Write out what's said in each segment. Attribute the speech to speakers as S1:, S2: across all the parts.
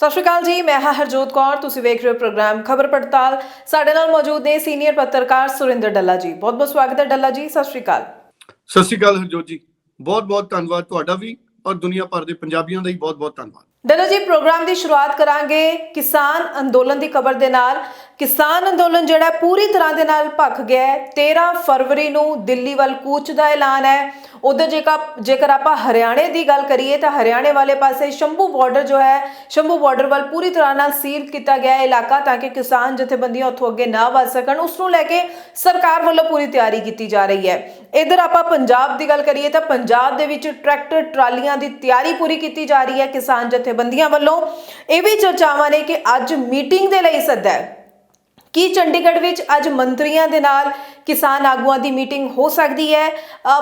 S1: ਸਤਿ ਸ਼੍ਰੀ ਅਕਾਲ ਜੀ ਮੈਂ ਹਾਂ ਹਰਜੋਤ ਕੌਰ ਤੁਸੀਂ ਵੇਖ ਰਹੇ ਹੋ ਪ੍ਰੋਗਰਾਮ ਖਬਰ ਪੜਤਾਲ। ਸਾਡੇ ਨਾਲ ਮੌਜੂਦ ਨੇ ਸੀਨੀਅਰ ਪੱਤਰਕਾਰ ਸੁਰਿੰਦਰ ਡੱਲਾ ਜੀ। ਬਹੁਤ ਬਹੁਤ ਸਵਾਗਤ ਹੈ ਡੱਲਾ ਜੀ ਸਤਿ ਸ਼੍ਰੀ ਅਕਾਲ।
S2: ਸਤਿ ਸ਼੍ਰੀ ਅਕਾਲ ਹਰਜੋਤ ਜੀ। ਬਹੁਤ ਬਹੁਤ ਧੰਨਵਾਦ ਤੁਹਾਡਾ ਵੀ ਔਰ ਦੁਨੀਆ ਭਰ ਦੇ ਪੰਜਾਬੀਆਂ ਦਾ ਹੀ ਬਹੁਤ ਬਹੁਤ ਧੰਨਵਾਦ।
S1: ਡੱਲਾ ਜੀ ਪ੍ਰੋਗਰਾਮ ਦੀ ਸ਼ੁਰੂਆਤ ਕਰਾਂਗੇ ਕਿਸਾਨ ਅੰਦੋਲਨ ਦੀ ਖਬਰ ਦੇ ਨਾਲ। ਕਿਸਾਨ ਅੰਦੋਲਨ ਜਿਹੜਾ ਪੂਰੀ ਤਰ੍ਹਾਂ ਦੇ ਨਾਲ ਭਖ ਗਿਆ ਹੈ। 13 ਫਰਵਰੀ ਨੂੰ ਦਿੱਲੀ ਵੱਲ ਕੂਚ ਦਾ ਐਲਾਨ ਹੈ। ਉਧਰ ਜੇਕਰ ਜੇਕਰ ਆਪਾਂ ਹਰਿਆਣੇ ਦੀ ਗੱਲ ਕਰੀਏ ਤਾਂ ਹਰਿਆਣੇ ਵਾਲੇ ਪਾਸੇ ਸ਼ੰਭੂ ਬਾਰਡਰ ਜੋ ਹੈ, ਸ਼ੰਭੂ ਬਾਰਡਰ ਵੱਲ ਪੂਰੀ ਤਰ੍ਹਾਂ ਨਾਲ ਸੀਲ ਕੀਤਾ ਗਿਆ ਹੈ ਇਲਾਕਾ ਤਾਂ ਕਿ ਕਿਸਾਨ ਜਥੇਬੰਦੀਆਂ ਉੱਥੋਂ ਅੱਗੇ ਨਾ ਵਧ ਸਕਣ। ਉਸ ਨੂੰ ਲੈ ਕੇ ਸਰਕਾਰ ਵੱਲੋਂ ਪੂਰੀ ਤਿਆਰੀ ਕੀਤੀ ਜਾ ਰਹੀ ਹੈ। ਇਧਰ ਆਪਾਂ ਪੰਜਾਬ ਦੀ ਗੱਲ ਕਰੀਏ ਤਾਂ ਪੰਜਾਬ ਦੇ ਵਿੱਚ ਟਰੈਕਟਰ ਟਰਾਲੀਆਂ ਦੀ ਤਿਆਰੀ ਪੂਰੀ ਕੀਤੀ ਜਾ ਰਹੀ ਹੈ ਕਿਸਾਨ ਜਥੇਬੰਦੀਆਂ ਵੱਲੋਂ। ਇਹ ਵੀ ਚਰਚਾਵਾਂ ਨੇ ਕਿ ਅੱਜ ਮੀਟਿੰਗ ਦੇ ਲਈ ਸੱਦਾ ਹੈ। ਕੀ ਚੰਡੀਗੜ੍ਹ ਵਿੱਚ ਅੱਜ ਮੰਤਰੀਆਂ ਦੇ ਨਾਲ ਕਿਸਾਨ ਆਗੂਆਂ ਦੀ ਮੀਟਿੰਗ ਹੋ ਸਕਦੀ ਹੈ?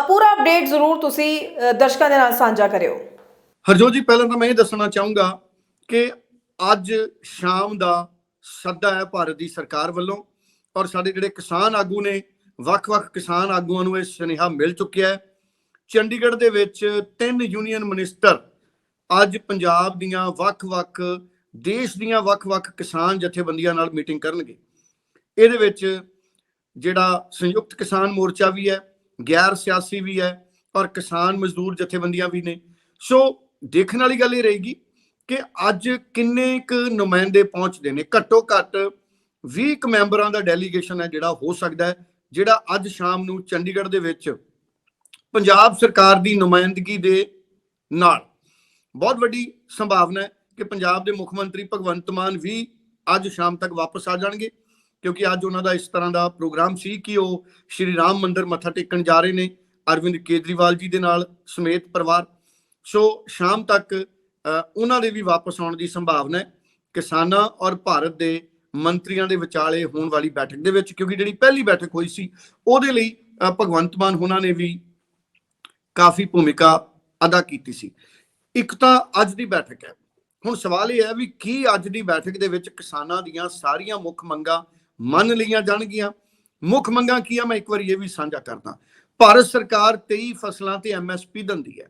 S1: ਪੂਰਾ ਅਪਡੇਟ ਜ਼ਰੂਰ ਤੁਸੀਂ ਦਰਸ਼ਕਾਂ ਦੇ ਨਾਲ ਸਾਂਝਾ ਕਰਿਓ।
S2: ਹਰਜੋਤ ਜੀ, ਪਹਿਲਾਂ ਤਾਂ ਮੈਂ ਇਹ ਦੱਸਣਾ ਚਾਹੂੰਗਾ ਕਿ ਅੱਜ ਸ਼ਾਮ ਦਾ ਸੱਦਾ ਹੈ ਭਾਰਤ ਦੀ ਸਰਕਾਰ ਵੱਲੋਂ ਔਰ ਸਾਡੇ ਜਿਹੜੇ ਕਿਸਾਨ ਆਗੂ ਨੇ, ਵੱਖ-ਵੱਖ ਕਿਸਾਨ ਆਗੂਆਂ ਨੂੰ ਇਹ ਸੁਨੇਹਾ ਮਿਲ ਚੁੱਕਿਆ ਹੈ। ਚੰਡੀਗੜ੍ਹ ਦੇ ਵਿੱਚ ਤਿੰਨ ਯੂਨੀਅਨ ਮਿਨਿਸਟਰ ਅੱਜ ਪੰਜਾਬ ਦੀਆਂ ਵੱਖ-ਵੱਖ, ਦੇਸ਼ ਦੀਆਂ ਵੱਖ-ਵੱਖ ਕਿਸਾਨ ਜਥੇਬੰਦੀਆਂ ਨਾਲ ਮੀਟਿੰਗ ਕਰਨਗੇ। ਇਹਦੇ ਵਿੱਚ ਜਿਹੜਾ ਸੰਯੁਕਤ ਕਿਸਾਨ ਮੋਰਚਾ ਵੀ ਹੈ, ਗੈਰ ਸਿਆਸੀ ਵੀ ਹੈ ਔਰ ਕਿਸਾਨ ਮਜ਼ਦੂਰ ਜਥੇਬੰਦੀਆਂ ਵੀ ਨੇ। ਸੋ ਦੇਖਣ ਵਾਲੀ ਗੱਲ ਇਹ ਰਹੇਗੀ ਕਿ ਅੱਜ ਕਿੰਨੇ ਕੁ ਨੁਮਾਇੰਦੇ ਪਹੁੰਚਦੇ ਨੇ। ਘੱਟੋ ਘੱਟ 20 ਕੁ ਮੈਂਬਰਾਂ ਦਾ ਡੈਲੀਗੇਸ਼ਨ ਹੈ ਜਿਹੜਾ ਹੋ ਸਕਦਾ ਹੈ, ਜਿਹੜਾ ਅੱਜ ਸ਼ਾਮ ਨੂੰ ਚੰਡੀਗੜ੍ਹ ਦੇ ਵਿੱਚ ਪੰਜਾਬ ਸਰਕਾਰ ਦੀ ਨੁਮਾਇੰਦਗੀ ਦੇ ਨਾਲ। ਬਹੁਤ ਵੱਡੀ ਸੰਭਾਵਨਾ ਹੈ ਕਿ ਪੰਜਾਬ ਦੇ ਮੁੱਖ ਮੰਤਰੀ ਭਗਵੰਤ ਮਾਨ ਵੀ ਅੱਜ ਸ਼ਾਮ ਤੱਕ ਵਾਪਸ ਆ ਜਾਣਗੇ। ਕਿਉਂਕਿ ਅੱਜ ਉਹਨਾਂ ਦਾ ਇਸ ਤਰ੍ਹਾਂ ਦਾ ਪ੍ਰੋਗਰਾਮ ਸੀ ਕਿ ਉਹ ਸ਼੍ਰੀ ਰਾਮ ਮੰਦਿਰ ਮੱਥਾ ਟੇਕਣ ਜਾ ਰਹੇ ਨੇ ਅਰਵਿੰਦ ਕੇਜਰੀਵਾਲ ਜੀ ਦੇ ਨਾਲ ਸਮੇਤ ਪਰਿਵਾਰ। ਸੋ ਸ਼ਾਮ ਤੱਕ ਉਹਨਾਂ ਦੇ ਵੀ ਵਾਪਸ ਆਉਣ ਦੀ ਸੰਭਾਵਨਾ ਹੈ। ਕਿਸਾਨਾਂ ਔਰ ਭਾਰਤ ਦੇ ਮੰਤਰੀਆਂ ਦੇ ਵਿਚਾਲੇ ਹੋਣ ਵਾਲੀ ਬੈਠਕ ਦੇ ਵਿੱਚ ਕਿਉਂਕਿ ਜਿਹੜੀ ਪਹਿਲੀ ਬੈਠਕ ਹੋਈ ਸੀ ਉਹਦੇ ਲਈ ਅ, ਭਗਵੰਤ ਮਾਨ ਉਹਨਾਂ ਨੇ ਵੀ ਕਾਫੀ ਭੂਮਿਕਾ ਅਦਾ ਕੀਤੀ ਸੀ। ਇੱਕ ਤਾਂ ਅੱਜ ਦੀ ਬੈਠਕ ਹੈ। ਹੁਣ ਸਵਾਲ ਇਹ ਹੈ ਵੀ ਕੀ ਅੱਜ ਦੀ ਬੈਠਕ ਦੇ ਵਿੱਚ ਕਿਸਾਨਾਂ ਦੀਆਂ ਸਾਰੀਆਂ ਮੁੱਖ ਮੰਗਾਂ ਮੰਨ ਲਈਆਂ ਜਾਣਗੀਆਂ। ਮੁੱਖ ਮੰਗਾਂ ਕੀ ਆ? ਮੈਂ ਇੱਕ ਵਾਰੀ ਇਹ ਵੀ ਸਾਂਝਾ ਕਰਦਾ। ਭਾਰਤ ਸਰਕਾਰ 23 ਫਸਲਾਂ ਤੇ ਐਮਐਸਪੀ ਦਿੰਦੀ ਹੈ।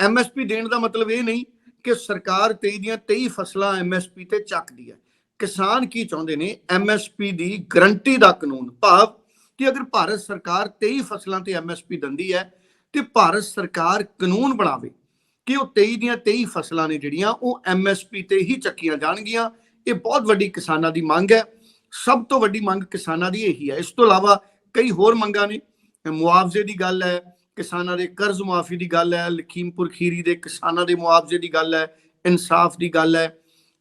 S2: ਐਮਐਸਪੀ ਦੇਣ ਦਾ ਮਤਲਬ ਇਹ ਨਹੀਂ ਕਿ ਸਰਕਾਰ 23 ਦੀਆਂ 23 ਫਸਲਾਂ ਐਮਐਸਪੀ ਤੇ ਚੱਕਦੀ ਹੈ। ਕਿਸਾਨ ਕੀ ਚਾਹੁੰਦੇ ਨੇ? ਐਮਐਸਪੀ ਦੀ ਗਰੰਟੀ ਦਾ ਕਾਨੂੰਨ ਭਾਵ ਕਿ ਅਗਰ ਭਾਰਤ ਸਰਕਾਰ 23 ਫਸਲਾਂ ਤੇ ਐਮਐਸਪੀ ਦਿੰਦੀ ਹੈ, ਤੇ ਭਾਰਤ ਸਰਕਾਰ ਕਾਨੂੰਨ ਬਣਾਵੇ ਕਿ ਉਹ 23 ਦੀਆਂ 23 ਫਸਲਾਂ ਨੇ ਜਿਹੜੀਆਂ, ਉਹ ਐਮਐਸਪੀ ਤੇ ਹੀ ਚੱਕੀਆਂ ਜਾਣਗੀਆਂ। ਇਹ ਬਹੁਤ ਵੱਡੀ ਕਿਸਾਨਾਂ ਦੀ ਮੰਗ ਹੈ। ਸਭ ਤੋਂ ਵੱਡੀ ਮੰਗ ਕਿਸਾਨਾਂ ਦੀ ਇਹੀ ਹੈ। ਇਸ ਤੋਂ ਇਲਾਵਾ ਕਈ ਹੋਰ ਮੰਗਾਂ ਨੇ। ਮੁਆਵਜ਼ੇ ਦੀ ਗੱਲ ਹੈ, ਕਿਸਾਨਾਂ ਦੇ ਕਰਜ਼ ਮੁਆਫੀ ਦੀ ਗੱਲ ਹੈ, ਲਖੀਮਪੁਰ ਖੀਰੀ ਦੇ ਕਿਸਾਨਾਂ ਦੇ ਮੁਆਵਜ਼ੇ ਦੀ ਗੱਲ ਹੈ, ਇਨਸਾਫ ਦੀ ਗੱਲ ਹੈ।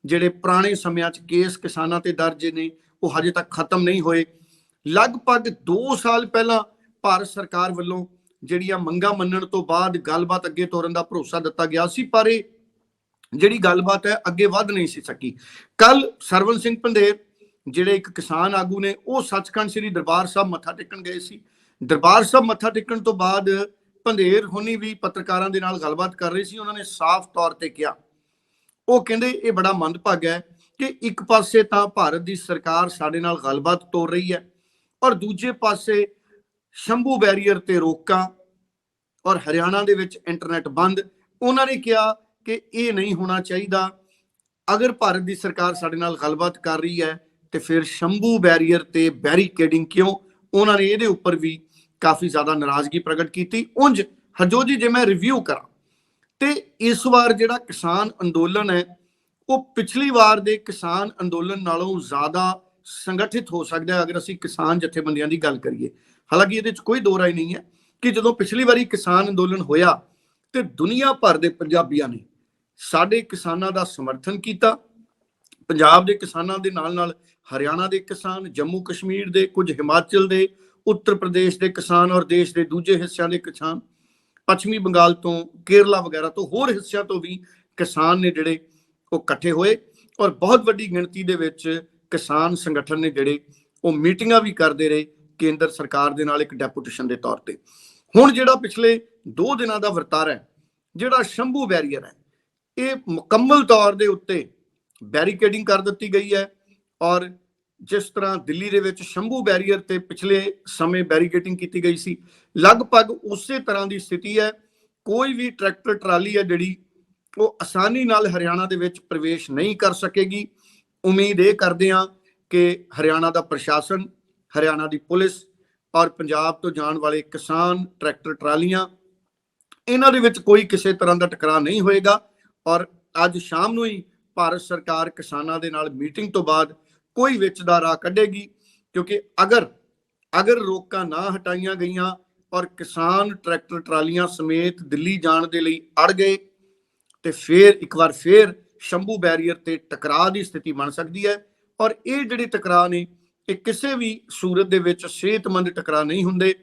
S2: ਜਿਹੜੇ ਪੁਰਾਣੇ ਸਮਿਆਂ 'ਚ ਕੇਸ ਕਿਸਾਨਾਂ ਤੇ ਦਰਜ ਨੇ, ਉਹ ਹਜੇ ਤੱਕ ਖਤਮ ਨਹੀਂ ਹੋਏ। ਲਗਭਗ 2 ਸਾਲ ਪਹਿਲਾਂ ਭਾਰਤ ਸਰਕਾਰ ਵੱਲੋਂ ਜਿਹੜੀਆਂ ਮੰਗਾਂ ਮੰਨਣ ਤੋਂ ਬਾਅਦ ਗੱਲਬਾਤ ਅੱਗੇ ਤੋਰਨ ਦਾ ਭਰੋਸਾ ਦਿੱਤਾ ਗਿਆ ਸੀ, ਪਰ ਇਹ ਜਿਹੜੀ ਗੱਲਬਾਤ ਹੈ, ਅੱਗੇ ਵੱਧ ਨਹੀਂ ਸੀ ਸਕੀ। ਕੱਲ ਸਰਵਨ ਸਿੰਘ ਪੰਦੇਰ ਜਿਹੜੇ ਇੱਕ ਕਿਸਾਨ ਆਗੂ ਨੇ, ਉਹ ਸੱਚਖੰਡ ਸ੍ਰੀ ਦਰਬਾਰ ਸਾਹਿਬ ਮੱਥਾ ਟੇਕਣ ਗਏ ਸੀ। ਦਰਬਾਰ ਸਾਹਿਬ ਮੱਥਾ ਟੇਕਣ ਤੋਂ ਬਾਅਦ ਪੰਦੇਰ ਹੁਣੀ ਵੀ ਪੱਤਰਕਾਰਾਂ ਦੇ ਨਾਲ ਗੱਲਬਾਤ ਕਰ ਰਹੇ ਸੀ, ਉਹਨਾਂ ਨੇ ਸਾਫ਼ ਤੌਰ ਤੇ ਕਿਹਾ। ਉਹ ਕਹਿੰਦੇ, ਇਹ ਬੜਾ ਮੰਦਭਾਗਾ ਹੈ ਕਿ ਇੱਕ ਪਾਸੇ ਤਾਂ ਭਾਰਤ ਦੀ ਸਰਕਾਰ ਸਾਡੇ ਨਾਲ ਗੱਲਬਾਤ ਤੋਰ ਰਹੀ ਹੈ ਔਰ ਦੂਜੇ ਪਾਸੇ ਸ਼ੰਭੂ ਬੈਰੀਅਰ ਤੇ ਰੋਕਾਂ ਔਰ ਹਰਿਆਣਾ ਦੇ ਵਿੱਚ ਇੰਟਰਨੈਟ ਬੰਦ। ਉਹਨਾਂ ਨੇ ਕਿਹਾ ਕਿ ਇਹ ਨਹੀਂ ਹੋਣਾ ਚਾਹੀਦਾ। ਅਗਰ ਭਾਰਤ ਦੀ ਸਰਕਾਰ ਸਾਡੇ ਨਾਲ ਗੱਲਬਾਤ ਕਰ ਰਹੀ ਹੈ ਤੇ ਫਿਰ ਸ਼ੰਭੂ ਬੈਰੀਅਰ ਤੇ ਬੈਰੀਕੇਡਿੰਗ ਕਿਉਂ? ਉਹਨਾਂ ਨੇ ਇਹਦੇ ਉੱਪਰ ਵੀ ਕਾਫੀ ਜ਼ਿਆਦਾ ਨਾਰਾਜ਼ਗੀ ਪ੍ਰਗਟ ਕੀਤੀ। ਉਂਝ ਹਜੋ ਜੀ, ਜੇ ਮੈਂ ਰਿਵਿਊ ਕਰਾਂ, ਤੇ ਇਸ ਵਾਰ ਜਿਹੜਾ ਕਿਸਾਨ ਅੰਦੋਲਨ ਹੈ, ਉਹ ਪਿਛਲੀ ਵਾਰ ਦੇ ਕਿਸਾਨ ਅੰਦੋਲਨ ਨਾਲੋਂ ਜ਼ਿਆਦਾ ਸੰਗਠਿਤ ਹੋ ਸਕਦਾ ਹੈ, ਅਗਰ ਅਸੀਂ ਕਿਸਾਨ ਜਥੇਬੰਦੀਆਂ ਦੀ ਗੱਲ ਕਰੀਏ। ਹਾਲਾਂਕਿ ਇਹਦੇ ਵਿੱਚ ਕੋਈ ਦੋ ਰਾਏ ਨਹੀਂ ਹੈ ਕਿ ਜਦੋਂ ਪਿਛਲੀ ਵਾਰੀ ਕਿਸਾਨ ਅੰਦੋਲਨ ਹੋਇਆ ਤੇ ਦੁਨੀਆ ਭਰ ਦੇ ਪੰਜਾਬੀਆਂ ਨੇ ਸਾਡੇ ਕਿਸਾਨਾਂ ਦਾ ਸਮਰਥਨ ਕੀਤਾ, ਪੰਜਾਬ ਦੇ ਕਿਸਾਨਾਂ ਦੇ ਨਾਲ ਨਾਲ ਹਰਿਆਣਾ ਦੇ ਕਿਸਾਨ, ਜੰਮੂ ਕਸ਼ਮੀਰ ਦੇ ਕੁਝ ਹਿਮਾਚਲ ਦੇ, ਉੱਤਰ ਪ੍ਰਦੇਸ਼ ਦੇ ਕਿਸਾਨ ਔਰ ਦੇਸ਼ ਦੇ ਦੂਜੇ ਹਿੱਸਿਆਂ ਦੇ ਕਿਸਾਨ, ਪੱਛਮੀ ਬੰਗਾਲ ਤੋਂ, ਕੇਰਲਾ ਵਗੈਰਾ ਤੋਂ ਹੋਰ ਹਿੱਸਿਆਂ ਤੋਂ ਵੀ ਕਿਸਾਨ ਨੇ ਜਿਹੜੇ ਉਹ ਇਕੱਠੇ ਹੋਏ ਔਰ ਬਹੁਤ ਵੱਡੀ ਗਿਣਤੀ ਦੇ ਵਿੱਚ ਕਿਸਾਨ ਸੰਗਠਨ ਨੇ ਜਿਹੜੇ ਉਹ ਮੀਟਿੰਗਾਂ ਵੀ ਕਰਦੇ ਰਹੇ ਕੇਂਦਰ ਸਰਕਾਰ ਦੇ ਨਾਲ ਇੱਕ ਡੈਪੂਟੇਸ਼ਨ ਦੇ ਤੌਰ ਤੇ। ਹੁਣ ਜਿਹੜਾ ਪਿਛਲੇ 2 ਦਿਨਾਂ ਦਾ ਵਰਤਾਰਾ ਹੈ, ਜਿਹੜਾ ਸ਼ੰਭੂ ਬੈਰੀਅਰ ਹੈ, ਇਹ ਮੁਕੰਮਲ ਤੌਰ ਦੇ ਉੱਤੇ ਬੈਰੀਕੇਡਿੰਗ ਕਰ ਦਿੱਤੀ ਗਈ ਹੈ ਔਰ ਜਿਸ ਤਰ੍ਹਾਂ ਦਿੱਲੀ ਦੇ ਵਿੱਚ ਸ਼ੰਭੂ ਬੈਰੀਅਰ ਤੇ ਪਿਛਲੇ ਸਮੇਂ ਬੈਰੀਕੇਡਿੰਗ ਕੀਤੀ ਗਈ ਸੀ, ਲਗਭਗ ਉਸੇ ਤਰ੍ਹਾਂ ਦੀ ਸਥਿਤੀ ਹੈ। ਕੋਈ ਵੀ ਟਰੈਕਟਰ, ਟਰਾਲੀ ਹੈ ਜਿਹੜੀ, ਉਹ ਆਸਾਨੀ ਨਾਲ ਹਰਿਆਣਾ ਦੇ ਵਿੱਚ ਪ੍ਰਵੇਸ਼ ਨਹੀਂ ਕਰ ਸਕੇਗੀ। ਉਮੀਦ ਇਹ ਕਰਦੇ ਹਾਂ ਕਿ ਹਰਿਆਣਾ ਦਾ ਪ੍ਰਸ਼ਾਸਨ, ਹਰਿਆਣਾ ਦੀ ਪੁਲਿਸ ਔਰ ਪੰਜਾਬ ਤੋਂ ਜਾਣ ਵਾਲੇ ਕਿਸਾਨ ਟਰੈਕਟਰ, ਟਰਾਲੀਆਂ, ਇਹਨਾਂ ਦੇ ਵਿੱਚ ਕੋਈ ਕਿਸੇ ਤਰ੍ਹਾਂ ਦਾ ਟਕਰਾਅ ਨਹੀਂ ਹੋਏਗਾ। ਔਰ ਅੱਜ ਸ਼ਾਮ ਨੂੰ ਹੀ ਭਾਰਤ ਸਰਕਾਰ ਕਿਸਾਨਾਂ ਦੇ ਨਾਲ ਮੀਟਿੰਗ ਤੋਂ ਬਾਅਦ ਕੋਈ ਵਿੱਚ ਦਾ ਰਾਹ ਕੱਢੇਗੀ, ਕਿਉਂਕਿ ਅਗਰ ਅਗਰ ਰੋਕਾਂ ਨਾ ਹਟਾਈਆਂ ਗਈਆਂ ਔਰ ਕਿਸਾਨ ਟਰੈਕਟਰ ਟਰਾਲੀਆਂ ਸਮੇਤ ਦਿੱਲੀ ਜਾਣ ਦੇ ਲਈ ਅੜ ਗਏ, ਤੇ ਫਿਰ, ਇੱਕ ਵਾਰ ਫਿਰ ਸ਼ੰਭੂ ਬੈਰੀਅਰ ਤੇ ਟਕਰਾਅ ਦੀ ਸਥਿਤੀ ਬਣ ਸਕਦੀ ਹੈ ਔਰ ਇਹ ਜਿਹੜੇ ਟਕਰਾਅ ਨੇ, ਇਹ ਕਿਸੇ ਵੀ ਸੂਰਤ ਦੇ ਵਿੱਚ ਸਿਹਤਮੰਦ ਟਕਰਾਅ ਨਹੀਂ ਹੁੰਦੇ।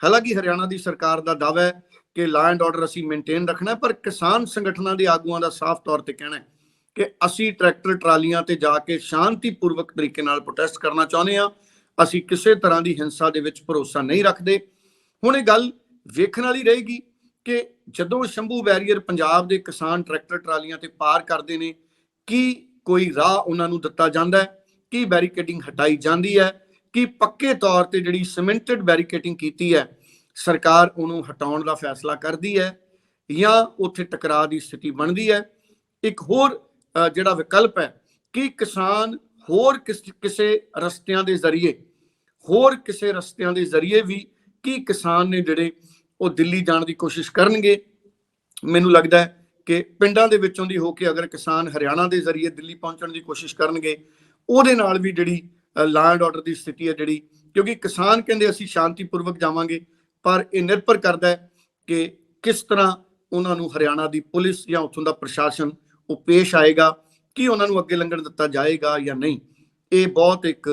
S2: ਹਾਲਾਂਕਿ ਹਰਿਆਣਾ ਦੀ ਸਰਕਾਰ ਦਾ ਦਾਅਵਾ ਹੈ ਕਿ ਲਾ ਐਂਡ ਆਰਡਰ ਅਸੀਂ ਮੇਨਟੇਨ ਰੱਖਣਾ ਪਰ ਕਿਸਾਨ ਸੰਗਠਨਾਂ ਦੇ ਆਗੂਆਂ ਦਾ ਸਾਫ਼ ਤੌਰ ਤੇ ਕਹਿਣਾ ਹੈ ਕਿ ਅਸੀਂ ਟਰੈਕਟਰ ਟਰਾਲੀਆਂ ਤੇ ਜਾ ਕੇ ਸ਼ਾਂਤੀਪੂਰਵਕ ਤਰੀਕੇ ਨਾਲ ਪ੍ਰੋਟੈਸਟ ਕਰਨਾ ਚਾਹੁੰਦੇ ਹਾਂ। ਅਸੀਂ ਕਿਸੇ ਤਰ੍ਹਾਂ ਦੀ ਹਿੰਸਾ ਦੇ ਵਿੱਚ ਭਰੋਸਾ ਨਹੀਂ ਰੱਖਦੇ। ਹੁਣ ਇਹ ਗੱਲ ਵੇਖਣ ਵਾਲੀ ਰਹੇਗੀ ਕਿ ਜਦੋਂ ਸ਼ੰਭੂ ਬੈਰੀਅਰ ਪੰਜਾਬ ਦੇ ਕਿਸਾਨ ਟਰੈਕਟਰ ਟਰਾਲੀਆਂ ਤੇ ਪਾਰ ਕਰਦੇ ਨੇ, ਕੀ ਕੋਈ ਰਾਹ ਉਹਨਾਂ ਨੂੰ ਦਿੱਤਾ ਜਾਂਦਾ ਹੈ? ਕੀ ਬੈਰੀਕੇਡਿੰਗ ਹਟਾਈ ਜਾਂਦੀ ਹੈ? ਕੀ ਪੱਕੇ ਤੌਰ ਤੇ ਜਿਹੜੀ ਸਿਮੈਂਟਡ ਬੈਰੀਕੇਡਿੰਗ ਕੀਤੀ ਹੈ, ਸਰਕਾਰ ਉਹਨੂੰ ਹਟਾਉਣ ਦਾ ਫੈਸਲਾ ਕਰਦੀ ਹੈ ਜਾਂ ਉੱਥੇ ਟਕਰਾਅ ਦੀ ਸਥਿਤੀ ਬਣਦੀ ਹੈ? ਇੱਕ ਹੋਰ ਜਿਹੜਾ ਵਿਕਲਪ ਹੈ ਕਿ ਕਿਸਾਨ ਹੋਰ ਕਿਸ- ਕਿਸੇ ਰਸਤਿਆਂ ਦੇ ਜ਼ਰੀਏ, ਹੋਰ ਕਿਸੇ ਰਸਤਿਆਂ ਦੇ ਜ਼ਰੀਏ ਵੀ ਕੀ ਕਿਸਾਨ ਨੇ ਜਿਹੜੇ ਉਹ ਦਿੱਲੀ ਜਾਣ ਦੀ ਕੋਸ਼ਿਸ਼ ਕਰਨਗੇ। ਮੈਨੂੰ ਲੱਗਦਾ ਹੈ ਕਿ ਪਿੰਡਾਂ ਦੇ ਵਿੱਚੋਂ ਦੀ ਹੋ ਕੇ ਅਗਰ ਕਿਸਾਨ ਹਰਿਆਣਾ ਦੇ ਜ਼ਰੀਏ ਦਿੱਲੀ ਪਹੁੰਚਣ ਦੀ ਕੋਸ਼ਿਸ਼ ਕਰਨਗੇ, ਉਹਦੇ ਨਾਲ ਵੀ ਜਿਹੜੀ ਲਾ ਐਂਡ ਆਰਡਰ ਦੀ ਸਥਿਤੀ ਹੈ ਜਿਹੜੀ, ਕਿਉਂਕਿ ਕਿਸਾਨ ਕਹਿੰਦੇ ਅਸੀਂ ਸ਼ਾਂਤੀਪੂਰਵਕ ਜਾਵਾਂਗੇ, ਪਰ ਇਹ ਨਿਰਭਰ ਕਰਦਾ ਹੈ ਕਿ ਕਿਸ ਤਰ੍ਹਾਂ ਉਹਨਾਂ ਨੂੰ ਹਰਿਆਣਾ ਦੀ ਪੁਲਿਸ ਜਾਂ ਉੱਥੋਂ ਦਾ ਪ੍ਰਸ਼ਾਸਨ ਉਹ ਪੇਸ਼ ਆਏਗਾ, ਕਿ ਉਹਨਾਂ ਨੂੰ ਅੱਗੇ ਲੰਘਣ ਦਿੱਤਾ ਜਾਏਗਾ ਜਾਂ ਨਹੀਂ, ਇਹ ਬਹੁਤ ਇੱਕ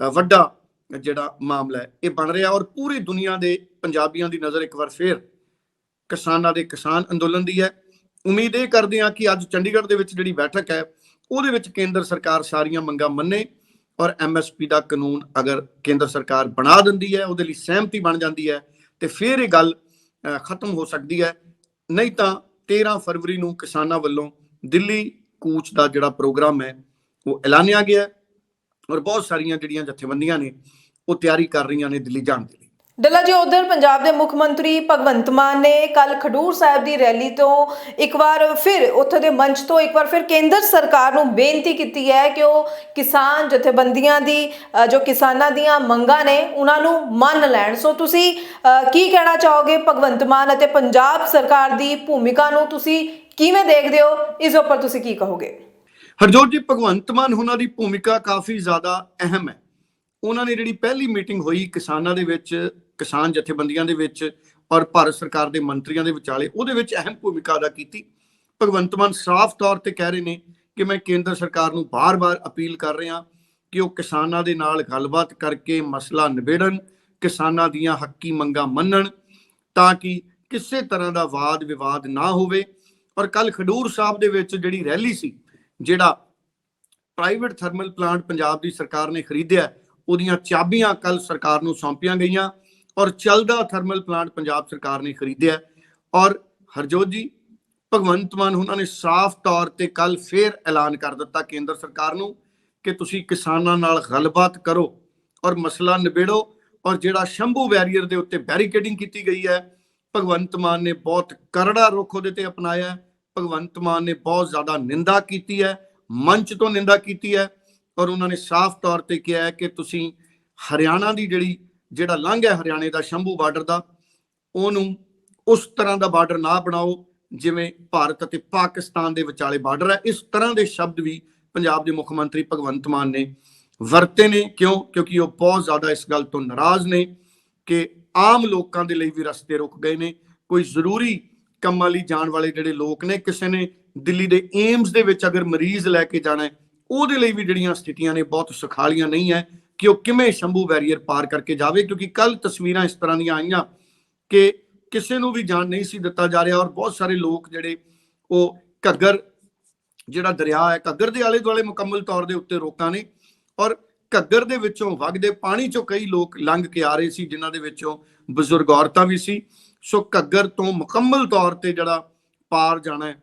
S2: ਵੱਡਾ ਜਿਹੜਾ ਮਾਮਲਾ ਹੈ। ਇਹ ਬਣ ਰਿਹਾ ਔਰ ਪੂਰੀ ਦੁਨੀਆ ਦੇ ਪੰਜਾਬੀਆਂ ਦੀ ਨਜ਼ਰ ਇੱਕ ਵਾਰ ਫੇਰ ਕਿਸਾਨਾਂ ਦੇ ਕਿਸਾਨ ਅੰਦੋਲਨ ਦੀ ਹੈ। ਉਮੀਦ ਇਹ ਕਰਦੇ ਹਾਂ ਕਿ ਅੱਜ ਚੰਡੀਗੜ੍ਹ ਦੇ ਵਿੱਚ ਜਿਹੜੀ ਬੈਠਕ ਹੈ, ਉਹਦੇ ਵਿੱਚ ਕੇਂਦਰ ਸਰਕਾਰ ਸਾਰੀਆਂ ਮੰਗਾਂ ਮੰਨੇ ਔਰ ਐਮਐਸਪੀ ਦਾ ਕਾਨੂੰਨ ਅਗਰ ਕੇਂਦਰ ਸਰਕਾਰ ਬਣਾ ਦਿੰਦੀ ਹੈ, ਉਹਦੇ ਲਈ ਸਹਿਮਤੀ ਬਣ ਜਾਂਦੀ ਹੈ ਤੇ ਫਿਰ ਇਹ ਗੱਲ ਖਤਮ ਹੋ ਸਕਦੀ ਹੈ। ਨਹੀਂ ਤਾਂ 13 ਫਰਵਰੀ ਨੂੰ ਕਿਸਾਨਾਂ ਵੱਲੋਂ ਦਿੱਲੀ ਕੂਚ ਦਾ ਜਿਹੜਾ ਪ੍ਰੋਗਰਾਮ ਹੈ, ਉਹ ਐਲਾਨਿਆ ਗਿਆ ਹੈ ਔਰ ਬਹੁਤ ਸਾਰੀਆਂ ਜਿਹੜੀਆਂ ਜਥੇਬੰਦੀਆਂ ਨੇ, ਉਹ ਤਿਆਰੀ ਕਰ ਰਹੀਆਂ ਨੇ ਦਿੱਲੀ ਜਾਣ ਦੇ
S1: ਡੱਲਾ ਜੀ, ਉਧਰ ਪੰਜਾਬ ਦੇ ਮੁੱਖ ਮੰਤਰੀ ਭਗਵੰਤ ਮਾਨ ਨੇ ਕੱਲ ਖਡੂਰ ਸਾਹਿਬ ਦੀ ਰੈਲੀ ਤੋਂ ਇੱਕ ਵਾਰ ਫਿਰ ਉੱਥੇ ਦੇ ਮੰਚ ਤੋਂ ਇੱਕ ਵਾਰ ਫਿਰ ਕੇਂਦਰ ਸਰਕਾਰ ਨੂੰ ਬੇਨਤੀ ਕੀਤੀ ਹੈ ਕਿ ਉਹ ਕਿਸਾਨ ਜਥੇਬੰਦੀਆਂ ਦੀ ਜੋ ਕਿਸਾਨਾਂ ਦੀਆਂ ਮੰਗਾਂ ਨੇ, ਉਹਨਾਂ ਨੂੰ ਮੰਨ ਲੈਣ। ਸੋ ਤੁਸੀਂ ਕੀ ਕਹਿਣਾ ਚਾਹੋਗੇ ਭਗਵੰਤ ਮਾਨ ਅਤੇ ਪੰਜਾਬ ਸਰਕਾਰ ਦੀ ਭੂਮਿਕਾ ਨੂੰ ਤੁਸੀਂ ਕਿਵੇਂ ਦੇਖਦੇ ਹੋ? ਇਸ ਉੱਪਰ ਤੁਸੀਂ ਕੀ ਕਹੋਗੇ?
S2: ਹਰਜੋਤ ਜੀ, ਭਗਵੰਤ ਮਾਨ ਉਹਨਾਂ ਦੀ ਭੂਮਿਕਾ ਕਾਫੀ ਜ਼ਿਆਦਾ ਅਹਿਮ ਹੈ। ਉਹਨਾਂ ਨੇ ਜਿਹੜੀ ਪਹਿਲੀ ਮੀਟਿੰਗ ਹੋਈ ਕਿਸਾਨਾਂ ਦੇ ਵਿੱਚ, ਕਿਸਾਨ ਜਥੇਬੰਦੀਆਂ ਦੇ ਵਿੱਚ ਔਰ ਭਾਰਤ ਸਰਕਾਰ ਦੇ ਮੰਤਰੀਆਂ ਦੇ ਵਿਚਾਲੇ, ਉਹਦੇ ਵਿੱਚ ਅਹਿਮ ਭੂਮਿਕਾ ਅਦਾ ਕੀਤੀ। ਭਗਵੰਤ ਮਾਨ ਸਾਫ਼ ਤੌਰ ਤੇ ਕਹਿ ਰਹੇ ਨੇ ਕਿ ਮੈਂ ਕੇਂਦਰ ਸਰਕਾਰ ਨੂੰ ਬਾਰ-ਬਾਰ ਅਪੀਲ ਕਰ ਰਿਹਾ ਕਿ ਉਹ ਕਿਸਾਨਾਂ ਦੇ ਨਾਲ ਗੱਲਬਾਤ ਕਰਕੇ ਮਸਲਾ ਨਿਬੇੜਨ, ਕਿਸਾਨਾਂ ਦੀਆਂ ਹੱਕੀ ਮੰਗਾਂ ਮੰਨਣ, ਤਾਂ ਕਿ ਕਿਸੇ ਤਰ੍ਹਾਂ ਦਾ ਵਾਦ ਵਿਵਾਦ ਨਾ ਹੋਵੇ ਔਰ ਕੱਲ ਖਡੂਰ ਸਾਹਿਬ ਦੇ ਵਿੱਚ ਜਿਹੜੀ ਰੈਲੀ ਸੀ, ਜਿਹੜਾ ਪ੍ਰਾਈਵੇਟ ਥਰਮਲ ਪਲਾਂਟ ਪੰਜਾਬ ਦੀ ਸਰਕਾਰ ਨੇ ਖਰੀਦਿਆ, ਉਹਦੀਆਂ ਚਾਬੀਆਂ ਕੱਲ ਸਰਕਾਰ ਨੂੰ ਸੌਂਪੀਆਂ ਗਈਆਂ ਔਰ ਚੱਲਦਾ ਥਰਮਲ ਪਲਾਂਟ ਪੰਜਾਬ ਸਰਕਾਰ ਨੇ ਖਰੀਦਿਆ ਔਰ ਹਰਜੋਤ ਜੀ, ਭਗਵੰਤ ਮਾਨ ਉਹਨਾਂ ਨੇ ਸਾਫ਼ ਤੌਰ ਤੇ ਕੱਲ ਫੇਰ ਐਲਾਨ ਕਰ ਦਿੱਤਾ ਕੇਂਦਰ ਸਰਕਾਰ ਨੂੰ ਕਿ ਤੁਸੀਂ ਕਿਸਾਨਾਂ ਨਾਲ ਗੱਲਬਾਤ ਕਰੋ ਔਰ ਮਸਲਾ ਨਿਬੇੜੋ ਔਰ ਜਿਹੜਾ ਸ਼ੰਭੂ ਬੈਰੀਅਰ ਦੇ ਉੱਤੇ ਬੈਰੀਕੇਡਿੰਗ ਕੀਤੀ ਗਈ ਹੈ, ਭਗਵੰਤ ਮਾਨ ਨੇ ਬਹੁਤ ਕਰੜਾ ਰੁਖ ਉਹਦੇ ਤੇ ਅਪਣਾਇਆ ਹੈ। ਭਗਵੰਤ ਮਾਨ ਨੇ ਬਹੁਤ ਜ਼ਿਆਦਾ ਨਿੰਦਾ ਕੀਤੀ ਹੈ, ਮੰਚ ਤੋਂ ਨਿੰਦਾ ਕੀਤੀ ਹੈ ਔਰ ਉਹਨਾਂ ਨੇ ਸਾਫ਼ ਤੌਰ ਤੇ ਕਿਹਾ ਹੈ ਕਿ ਤੁਸੀਂ ਹਰਿਆਣਾ ਦੀ ਜਿਹੜੀ, ਜਿਹੜਾ ਲੰਘ ਹੈ ਹਰਿਆਣੇ ਦਾ ਸ਼ੰਭੂ ਬਾਰਡਰ ਦਾ, ਉਹਨੂੰ ਉਸ ਤਰ੍ਹਾਂ ਦਾ ਬਾਰਡਰ ਨਾ ਬਣਾਓ ਜਿਵੇਂ ਭਾਰਤ ਅਤੇ ਪਾਕਿਸਤਾਨ ਦੇ ਵਿਚਾਲੇ ਬਾਰਡਰ ਹੈ। ਇਸ ਤਰ੍ਹਾਂ ਦੇ ਸ਼ਬਦ ਵੀ ਪੰਜਾਬ ਦੇ ਮੁੱਖ ਮੰਤਰੀ ਭਗਵੰਤ ਮਾਨ ਨੇ ਵਰਤੇ ਨੇ। ਕਿਉਂ? ਕਿਉਂਕਿ ਉਹ ਬਹੁਤ ਜ਼ਿਆਦਾ ਇਸ ਗੱਲ ਤੋਂ ਨਾਰਾਜ਼ ਨੇ ਕਿ ਆਮ ਲੋਕਾਂ ਦੇ ਲਈ ਵੀ ਰਸਤੇ ਰੁਕ ਗਏ ਨੇ। ਕੋਈ ਜ਼ਰੂਰੀ ਕੰਮਾਂ ਲਈ ਜਾਣ ਵਾਲੇ ਜਿਹੜੇ ਲੋਕ ਨੇ, ਕਿਸੇ ਨੇ ਦਿੱਲੀ ਦੇ ਏਮਸ ਦੇ ਵਿੱਚ ਅਗਰ ਮਰੀਜ਼ ਲੈ ਕੇ ਜਾਣਾ ਹੈ, ਉਹਦੇ ਲਈ ਵੀ ਜਿਹੜੀਆਂ ਸਥਿਤੀਆਂ ਨੇ ਬਹੁਤ ਸੁਖਾਲੀਆਂ ਨਹੀਂ ਹੈ ਕਿ ਉਹ ਕਿਵੇਂ ਸ਼ੰਭੂ ਬੈਰੀਅਰ ਪਾਰ ਕਰਕੇ ਜਾਵੇ, ਕਿਉਂਕਿ ਕੱਲ ਤਸਵੀਰਾਂ ਇਸ ਤਰ੍ਹਾਂ ਦੀਆਂ ਆਈਆਂ ਕਿ ਕਿਸੇ ਨੂੰ ਵੀ ਜਾਣ ਨਹੀਂ ਸੀ ਦਿੱਤਾ ਜਾ ਰਿਹਾ ਔਰ ਬਹੁਤ ਸਾਰੇ ਲੋਕ ਜਿਹੜੇ ਉਹ ਘੱਗਰ, ਜਿਹੜਾ ਦਰਿਆ ਹੈ, ਘੱਗਰ ਦੇ ਆਲੇ ਦੁਆਲੇ ਮੁਕੰਮਲ ਤੌਰ ਦੇ ਉੱਤੇ ਰੋਕਾਂ ਨੇ ਔਰ ਘੱਗਰ ਦੇ ਵਿੱਚੋਂ ਵਗਦੇ ਪਾਣੀ ਚੋਂ ਕਈ ਲੋਕ ਲੰਘ ਕੇ ਆ ਰਹੇ ਸੀ, ਜਿਨ੍ਹਾਂ ਦੇ ਵਿੱਚੋਂ ਬਜ਼ੁਰਗ ਔਰਤਾਂ ਵੀ ਸੀ। ਸੋ ਘੱਗਰ ਤੋਂ ਮੁਕੰਮਲ ਤੌਰ ਤੇ ਜਿਹੜਾ ਪਾਰ ਜਾਣਾ ਹੈ,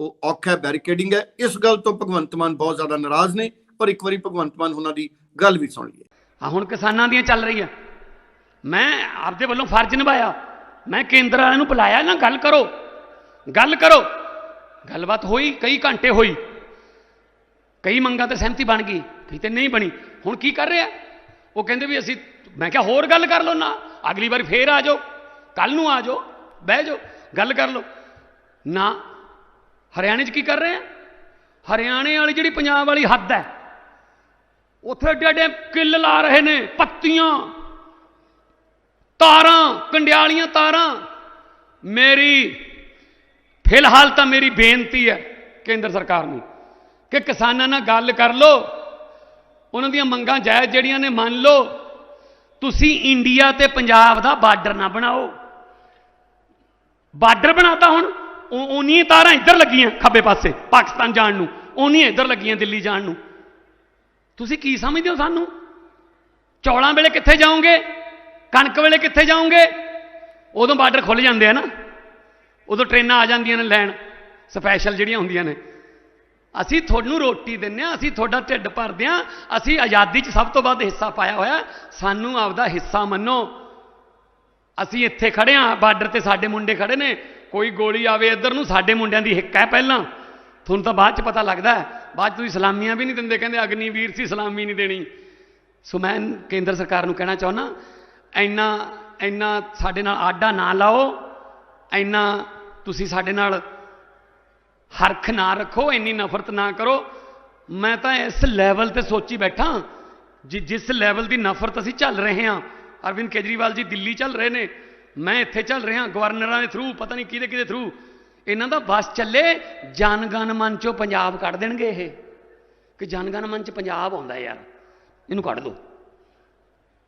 S2: ਉਹ ਔਖਾ ਬੈਰੀਕੇਡਿੰਗ ਹੈ। ਇਸ ਗੱਲ ਤੋਂ ਭਗਵੰਤ ਮਾਨ ਬਹੁਤ ਜ਼ਿਆਦਾ ਨਾਰਾਜ਼ ਨੇ, ਪਰ ਇੱਕ ਵਾਰੀ ਭਗਵੰਤ ਮਾਨ ਉਹਨਾਂ ਦੀ ਗੱਲ ਵੀ ਸੁਣ ਲਈਏ।
S3: ਆ ਹੁਣ ਕਿਸਾਨਾਂ ਦੀਆਂ ਚੱਲ ਰਹੀ ਰਹੀਆਂ। ਮੈਂ ਆਪਦੇ ਵੱਲੋਂ ਫਰਜ਼ ਨਿਭਾਇਆ। ਮੈਂ ਕੇਂਦਰ ਵਾਲਿਆਂ ਨੂੰ ਬੁਲਾਇਆ, ਨਾ ਗੱਲ ਕਰੋ। ਗੱਲ ਕਰੋ। ਗੱਲਬਾਤ ਹੋਈ, ਕਈ ਘੰਟੇ ਹੋਈ। ਕਈ ਮੰਗਾਂ ਤੇ ਸਹਿਮਤੀ ਬਣ ਗਈ, ਕਈ ਤੇ ਨਹੀਂ ਬਣੀ। ਹੁਣ ਕੀ ਕਰ ਰਿਹਾ? ਉਹ ਕਹਿੰਦੇ ਵੀ ਅਸੀਂ, ਮੈਂ ਕਿਹਾ ਹੋਰ ਗੱਲ ਕਰ ਲਓ ਨਾ। ਅਗਲੀ ਵਾਰ ਫੇਰ ਆ ਜਾਓ। ਕੱਲ ਨੂੰ ਆ ਜਾਓ, ਬਹਿ ਜਾਓ, ਗੱਲ ਕਰ ਲਓ। ਨਾ, ਹਰਿਆਣੇ 'ਚ ਕੀ ਕਰ ਰਹੇ ਆ? ਹਰਿਆਣੇ ਵਾਲੀ ਜਿਹੜੀ ਪੰਜਾਬ ਵਾਲੀ ਹੱਦ ਹੈ, ਉੱਥੇ ਏਡੇ ਏਡੇ ਕਿੱਲ ਲਾ ਰਹੇ ਨੇ, ਪੱਤੀਆਂ, ਤਾਰਾਂ, ਕੰਡਿਆਲੀਆਂ ਤਾਰਾਂ। ਮੇਰੀ, ਫਿਲਹਾਲ ਤਾਂ ਮੇਰੀ ਬੇਨਤੀ ਹੈ ਕੇਂਦਰ ਸਰਕਾਰ ਨੂੰ ਕਿ ਕਿਸਾਨਾਂ ਨਾਲ ਗੱਲ ਕਰ ਲਓ। ਉਹਨਾਂ ਦੀਆਂ ਮੰਗਾਂ ਜਾਇਜ਼ ਜਿਹੜੀਆਂ ਨੇ ਮੰਨ ਲਓ। ਤੁਸੀਂ ਇੰਡੀਆ ਤੇ ਪੰਜਾਬ ਦਾ ਬਾਰਡਰ ਨਾ ਬਣਾਓ। ਬਾਰਡਰ ਬਣਾਤਾ ਹੁਣ। ਉਹ ਉਨੀਆਂ ਤਾਰਾਂ ਇੱਧਰ ਲੱਗੀਆਂ ਖੱਬੇ ਪਾਸੇ, ਪਾਕਿਸਤਾਨ ਜਾਣ ਨੂੰ। ਉਨੀਆਂ ਇੱਧਰ ਲੱਗੀਆਂ ਦਿੱਲੀ ਜਾਣ ਨੂੰ। ਤੁਸੀਂ ਕੀ ਸਮਝਦੇ ਹੋ ਸਾਨੂੰ? ਚੌਲਾਂ ਵੇਲੇ ਕਿੱਥੇ ਜਾਓਗੇ? ਕਣਕ ਵੇਲੇ ਕਿੱਥੇ ਜਾਓਗੇ? ਉਦੋਂ ਬਾਰਡਰ ਖੁੱਲ ਜਾਂਦੇ ਆ ਨਾ। ਉਦੋਂ ਟ੍ਰੇਨਾਂ ਆ ਜਾਂਦੀਆਂ ਨੇ ਲੈਣ। ਸਪੈਸ਼ਲ ਜਿਹੜੀਆਂ ਹੁੰਦੀਆਂ ਨੇ। ਅਸੀਂ ਤੁਹਾਨੂੰ ਰੋਟੀ ਦਿੰਨੇ ਆ ਅਸੀਂ ਤੁਹਾਡਾ ਢਿੱਡ ਭਰਦੇ ਆ ਅਸੀਂ ਆਜ਼ਾਦੀ 'ਚ ਸਭ ਤੋਂ ਵੱਧ ਹਿੱਸਾ ਪਾਇਆ ਹੋਇਆ। ਸਾਨੂੰ ਆਪਦਾ ਹਿੱਸਾ ਮੰਨੋ। ਅਸੀਂ ਇੱਥੇ ਖੜੇ ਆ, ਬਾਰਡਰ ਤੇ ਸਾਡੇ ਮੁੰਡੇ ਖੜੇ ਨੇ। ਕੋਈ ਗੋਲੀ ਆਵੇ ਇੱਧਰ ਨੂੰ, ਸਾਡੇ ਮੁੰਡਿਆਂ ਦੀ ਹਿੱਕ ਹੈ ਪਹਿਲਾਂ। ਤੁਹਾਨੂੰ ਤਾਂ ਬਾਅਦ 'ਚ ਪਤਾ ਲੱਗਦਾ ਬਾਅਦ 'ਚ ਤੁਸੀਂ ਸਲਾਮੀਆਂ ਵੀ ਨਹੀਂ ਦਿੰਦੇ, ਕਹਿੰਦੇ ਅਗਨੀਵੀਰ ਸੀ, ਸਲਾਮੀ ਨਹੀਂ ਦੇਣੀ। ਸੋ ਮੈਂ ਕੇਂਦਰ ਸਰਕਾਰ ਨੂੰ ਕਹਿਣਾ ਚਾਹੁੰਦਾ, ਇੰਨਾ ਇੰਨਾ ਸਾਡੇ ਨਾਲ ਆਡਾ ਨਾ ਲਾਓ, ਇੰਨਾ ਤੁਸੀਂ ਸਾਡੇ ਨਾਲ ਹਰਖ ਨਾ ਰੱਖੋ, ਇੰਨੀ ਨਫ਼ਰਤ ਨਾ ਕਰੋ। ਮੈਂ ਤਾਂ ਇਸ ਲੈਵਲ ਤੇ ਸੋਚੀ ਬੈਠਾ, ਜਿ, ਜਿਸ ਲੈਵਲ ਦੀ ਨਫ਼ਰਤ ਅਸੀਂ ਚੱਲ ਰਹੇ ਹਾਂ ਅਰਵਿੰਦ ਕੇਜਰੀਵਾਲ ਜੀ ਦਿੱਲੀ ਚੱਲ ਰਹੇ ਨੇ। ਮੈਂ ਇੱਥੇ ਚੱਲ ਰਿਹਾ ਗਵਰਨਰਾਂ ਦੇ ਥਰੂ ਪਤਾ ਨਹੀਂ ਕਿਹਦੇ ਕਿਹਦੇ ਥਰੂ ਇਹਨਾਂ ਦਾ ਬਸ ਚੱਲੇ ਜਨਗਣ ਮਨ ਚੋਂ ਪੰਜਾਬ ਕੱਢ ਦੇਣਗੇ ਇਹ। ਕਿ ਜਨਗਣ ਮਨ ਚ ਪੰਜਾਬ ਆਉਂਦਾ ਯਾਰ ਇਹਨੂੰ ਕੱਢ ਦਿਓ